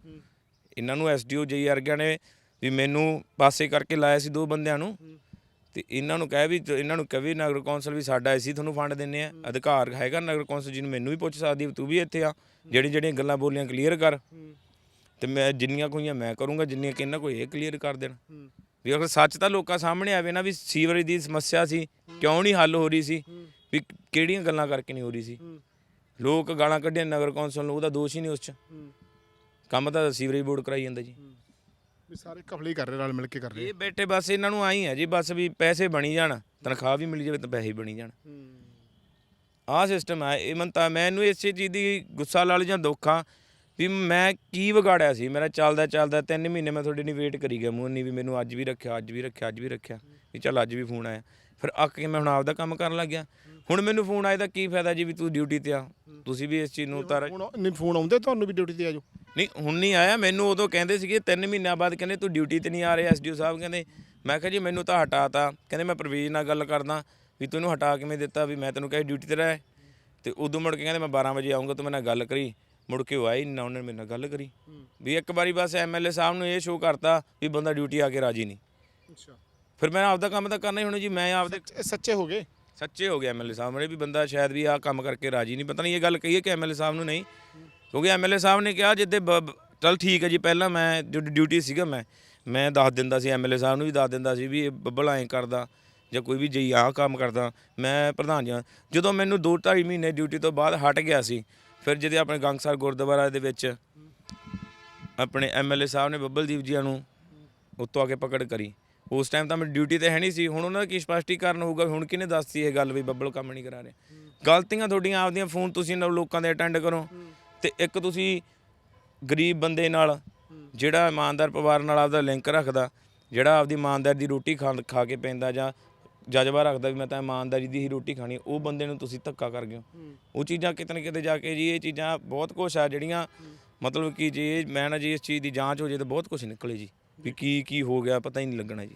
ਇਹਨਾਂ ਨੂੰ ਐਸਡੀਓ ਜਈ ਵਰਗਿਆਂ ਨੇ ਵੀ ਮੈਨੂੰ ਪਾਸੇ ਕਰਕੇ ਲਾਇਆ ਸੀ ਦੋ ਬੰਦਿਆਂ ਨੂੰ। ਤੇ ਇਹਨਾਂ ਨੂੰ ਕਹਿ ਵੀ ਇਹਨਾਂ ਨੂੰ ਕਹੇ ਵੀ ਨਗਰ ਕੌਂਸਲ ਵੀ ਸਾਡਾ ਅਸੀਂ ਤੁਹਾਨੂੰ ਫੰਡ ਦਿੰਨੇ ਆ। ਅਧਿਕਾਰ ਹੈਗਾ ਨਗਰ ਕੌਂਸਲ ਜੀ ਨੂੰ, ਮੈਨੂੰ ਵੀ ਪੁੱਛ ਸਕਦੀ ਵੀ ਤੂੰ ਵੀ ਇੱਥੇ ਆ, ਜਿਹੜੀ ਜਿਹੜੀਆਂ ਗੱਲਾਂ ਬੋਲੀਆਂ ਕਲੀਅਰ ਕਰ। ਤੇ ਮੈਂ ਜਿੰਨੀਆਂ ਕੋਈਆਂ ਮੈਂ ਕਰੂੰਗਾ, ਜਿੰਨੀਆਂ ਕਿ ਇਹਨਾਂ ਕੋਈ ਇਹ ਕਲੀਅਰ ਕਰ ਦੇਣ। ਵੀ ਅਗਰ ਸੱਚ ਤਾਂ ਲੋਕਾਂ ਸਾਹਮਣੇ ਆਵੇ ਨਾ ਵੀ ਸੀਵਰੇਜ ਦੀ ਸਮੱਸਿਆ ਸੀ ਕਿਉਂ ਨਹੀਂ ਹੱਲ ਹੋ ਰਹੀ ਸੀ ਵੀ ਕਿਹੜੀਆਂ ਗੱਲਾਂ ਕਰਕੇ ਨਹੀਂ ਹੋ ਰਹੀ ਸੀ। ਲੋਕ ਗਾਲਾਂ ਕੱਢੀਆਂ ਨਗਰ ਕੌਂਸਲ ਨੂੰ ਉਹਦਾ ਦੋਸ਼ ਹੀ ਨਹੀਂ ਉਸ 'ਚ। ਕੰਮ ਤਾਂ ਸੀਵਰੇਜ ਬੋਰਡ ਕਰਾਈ ਜਾਂਦਾ ਜੀ। ਵੀ ਸਾਰੇ ਕਫਲੇ ਕਰ ਰਹੇ ਰਲ ਮਿਲ ਕੇ ਕਰ ਰਹੇ। ਇਹ ਬੈਠੇ ਬਸ ਇਹਨਾਂ ਨੂੰ ਆਈ ਹੈ ਜੀ ਬਸ ਵੀ ਪੈਸੇ ਬਣੀ ਜਾਣ ਤਨਖਾਹ ਵੀ ਮਿਲ ਜਾਵੇ ਤਾਂ ਪੈਸੇ ਹੀ ਬਣੀ ਜਾਣ। ਆਹ ਸਿਸਟਮ ਹੈ ਇਹ ਮਨ ਤਾਂ ਮੈਨੂੰ ਇਸੇ ਚੀਜ਼ ਦੀ ਗੁੱਸਾ ਲਾਲ ਜਾਂ ਦੁੱਖ ਆ ਵੀ ਮੈਂ ਕੀ ਵਿਗਾੜਿਆ ਸੀ? ਮੇਰਾ ਚੱਲਦਾ ਚੱਲਦਾ ਤਿੰਨ ਮਹੀਨੇ ਮੈਂ ਤੁਹਾਡੇ ਨਹੀਂ ਵੇਟ ਕਰੀ ਗਿਆ ਮੂੰਹ ਨਹੀਂ ਵੀ ਮੈਨੂੰ ਅੱਜ ਵੀ ਰੱਖਿਆ ਅੱਜ ਵੀ ਰੱਖਿਆ ਅੱਜ ਵੀ ਰੱਖਿਆ। ਵੀ ਚੱਲ ਅੱਜ ਵੀ ਫੋਨ ਆਇਆ। ਫਿਰ ਅੱਕ ਕੇ ਮੈਂ ਹੁਣ ਆਪਦਾ ਕੰਮ ਕਰਨ ਲੱਗ ਗਿਆ। ਹੁਣ ਮੈਨੂੰ ਫੋਨ ਆਇਆ ਤਾਂ ਕੀ ਫਾਇਦਾ ਜੀ ਵੀ ਤੂੰ ਡਿਊਟੀ ਤੇ ਆ? ਤੁਸੀਂ ਵੀ ਇਸ ਚੀਜ਼ ਨੂੰ ਉਤਾਰ ਹੁਣ ਨਹੀਂ ਫੋਨ ਆਉਂਦੇ ਤੁਹਾਨੂੰ ਵੀ ਡਿਊਟੀ ਤੇ ਆਜੋ ਨਹੀਂ ਹੁਣ ਨਹੀਂ ਆਇਆ। ਮੈਨੂੰ ਉਦੋਂ ਕਹਿੰਦੇ ਸੀਗੇ 3 ਮਹੀਨਿਆਂ ਬਾਅਦ ਕਹਿੰਦੇ ਤੂੰ ਡਿਊਟੀ ਤੇ ਨਹੀਂ ਆ ਰਿਹਾ। ਐਸਡੀਓ ਸਾਹਿਬ ਕਹਿੰਦੇ ਮੈਂ ਕਿਹਾ ਜੀ ਮੈਨੂੰ ਤਾਂ ਹਟਾਤਾ। ਕਹਿੰਦੇ ਮੈਂ ਪ੍ਰਵੀਨ ਨਾਲ ਗੱਲ ਕਰਦਾ ਵੀ ਤੈਨੂੰ ਹਟਾ ਕਿਵੇਂ ਦਿੱਤਾ? ਵੀ ਮੈਂ ਤੈਨੂੰ ਕਿਹਾ ਡਿਊਟੀ ਤੇ ਰਹਿ। ਤੇ ਉਦੋਂ ਮੁੜ ਕੇ ਕਹਿੰਦੇ ਮੈਂ 12 ਵਜੇ ਆਉਂਗਾ ਤੂੰ ਮੇਰੇ ਨਾਲ ਗੱਲ ਕਰੀ। ਮੁੜ ਕੇ ਉਹ ਆਈ ਨਾ ਉਹਨੇ ਮੇਰੇ ਨਾਲ ਗੱਲ ਕਰੀ। ਵੀ ਇੱਕ ਵਾਰੀ ਬਸ ਐਮਐਲਏ ਸਾਹਿਬ ਨੂੰ ਇਹ ਸ਼ੋਅ ਕਰਤਾ ਵੀ ਬੰਦਾ ਡਿਊਟੀ ਆ ਕੇ ਰਾਜੀ ਨਹੀਂ। ਅੱਛਾ। ਫਿਰ ਮੈਂ ਆਪਦਾ ਕੰਮ ਤਾਂ ਕਰਨਾ ਹੀ ਹੁਣ ਜੀ ਮੈਂ ਆਪਦੇ ਸੱਚੇ ਹੋ ਗਏ? ਸੱਚੇ ਹੋ ਗਏ ਐਮਐਲਏ ਸਾਹਿਬ ਨੇ ਵੀ ਬੰਦਾ ਸ਼ਾਇਦ ਵੀ ਆਹ ਕੰਮ ਕਰਕੇ ਰਾਜੀ ਨਹੀਂ। ਪਤਾ ਨਹੀਂ ਇਹ ਗੱਲ ਕਹੀ ਹੈ ਕਿ ਐਮਐਲਏ ਸਾਹਿਬ ਨੂੰ ਨਹੀਂ। ਕਿਉਂਕਿ ਐਮਐਲਏ ਸਾਹਿਬ ਨੇ ਕਿਹਾ ਜਿੱਦੇ ਚਲ ਠੀਕ ਹੈ ਜੀ ਪਹਿਲਾਂ ਮੈਂ ਜੋ ਡਿਊਟੀ ਸੀਗਾ ਮੈਂ ਮੈਂ ਦੱਸ ਦਿੰਦਾ ਸੀ ਐਮਐਲਏ ਸਾਹਿਬ ਨੂੰ ਵੀ ਦੱਸ ਦਿੰਦਾ ਸੀ ਵੀ ਇਹ ਬੱਬਲ ਐਂ ਕਰਦਾ ਜਾਂ ਕੋਈ ਵੀ ਜੀ ਆਹ ਕੰਮ ਕਰਦਾ। ਮੈਂ ਪ੍ਰਧਾਨ ਜੀ। ਜਦੋਂ ਮੈਨੂੰ 2-2.5 ਮਹੀਨੇ ਡਿਊਟੀ ਤੋਂ ਬਾਅਦ ਹਟ ਗਿਆ ਸੀ ਫਿਰ ਜਿਹਦੇ ਆਪਣੇ ਗੰਗਸਰ ਗੁਰਦੁਆਰਾ ਦੇ ਵਿੱਚ ਆਪਣੇ ਐਮਐਲਏ ਸਾਹਿਬ ਨੇ ਬੱਬਲਦੀਪ ਜੀਆਂ ਨੂੰ ਉੱਤੋਂ ਆ ਕੇ ਪਕੜ ਕਰੀ। ਉਸ ਟਾਈਮ ਤਾਂ ਮੈਂ ਡਿਊਟੀ ਤੇ ਹੈ ਨਹੀਂ ਸੀ। ਹੁਣ ਉਹਨਾਂ ਦਾ ਕੀ ਸਪਸ਼ਟੀਕਰਨ ਹੋਊਗਾ? ਹੁਣ ਕਿਹਨੇ ਦੱਸਤੀ ਇਹ ਗੱਲ ਵੀ ਬੱਬਲ ਕੰਮ ਨਹੀਂ ਕਰਾ ਰਿਹਾ? ਗਲਤੀਆਂ ਤੁਹਾਡੀਆਂ ਆਪਦੀਆਂ, ਫੋਨ ਤੁਸੀਂ ਨਾ ਲੋਕਾਂ ਦੇ ਅਟੈਂਡ ਕਰੋ। ਤੇ ਇੱਕ ਤੁਸੀਂ ਗਰੀਬ ਬੰਦੇ ਨਾਲ ਜਿਹੜਾ ਇਮਾਨਦਾਰ ਪਰਿਵਾਰ ਨਾਲ ਆਪਦਾ ਲਿੰਕ ਰੱਖਦਾ, ਜਿਹੜਾ ਆਪਦੀ ਇਮਾਨਦਾਰ ਦੀ ਰੋਟੀ ਖਾ ਖਾ ਕੇ ਪੈਂਦਾ ਜਾਂ ਜਜ਼ਬਾ ਰੱਖਦਾ ਵੀ ਮੈਂ ਤਾਂ ਇਮਾਨਦਾਰੀ ਦੀ ਹੀ ਰੋਟੀ ਖਾਣੀ ਉਹ ਬੰਦੇ ਨੂੰ ਤੁਸੀਂ ਧੱਕਾ ਕਰ ਗਏ ਹੋ। ਉਹ ਚੀਜ਼ਾਂ ਕਿਤੇ ਨਾ ਕਿਤੇ ਜਾ ਕੇ ਜੀ ਇਹ ਚੀਜ਼ਾਂ ਬਹੁਤ ਕੁਛ ਆ ਜਿਹੜੀਆਂ ਮਤਲਬ ਕਿ ਜੇ ਮੈਂ ਨਾ ਜੀ ਇਸ ਚੀਜ਼ ਦੀ ਜਾਂਚ ਹੋ ਜੇ ਤਾਂ ਬਹੁਤ ਕੁਝ ਨਿਕਲੇ ਜੀ ਵੀ ਕੀ ਕੀ ਹੋ ਗਿਆ ਪਤਾ ਹੀ ਨਹੀਂ ਲੱਗਣਾ ਜੀ।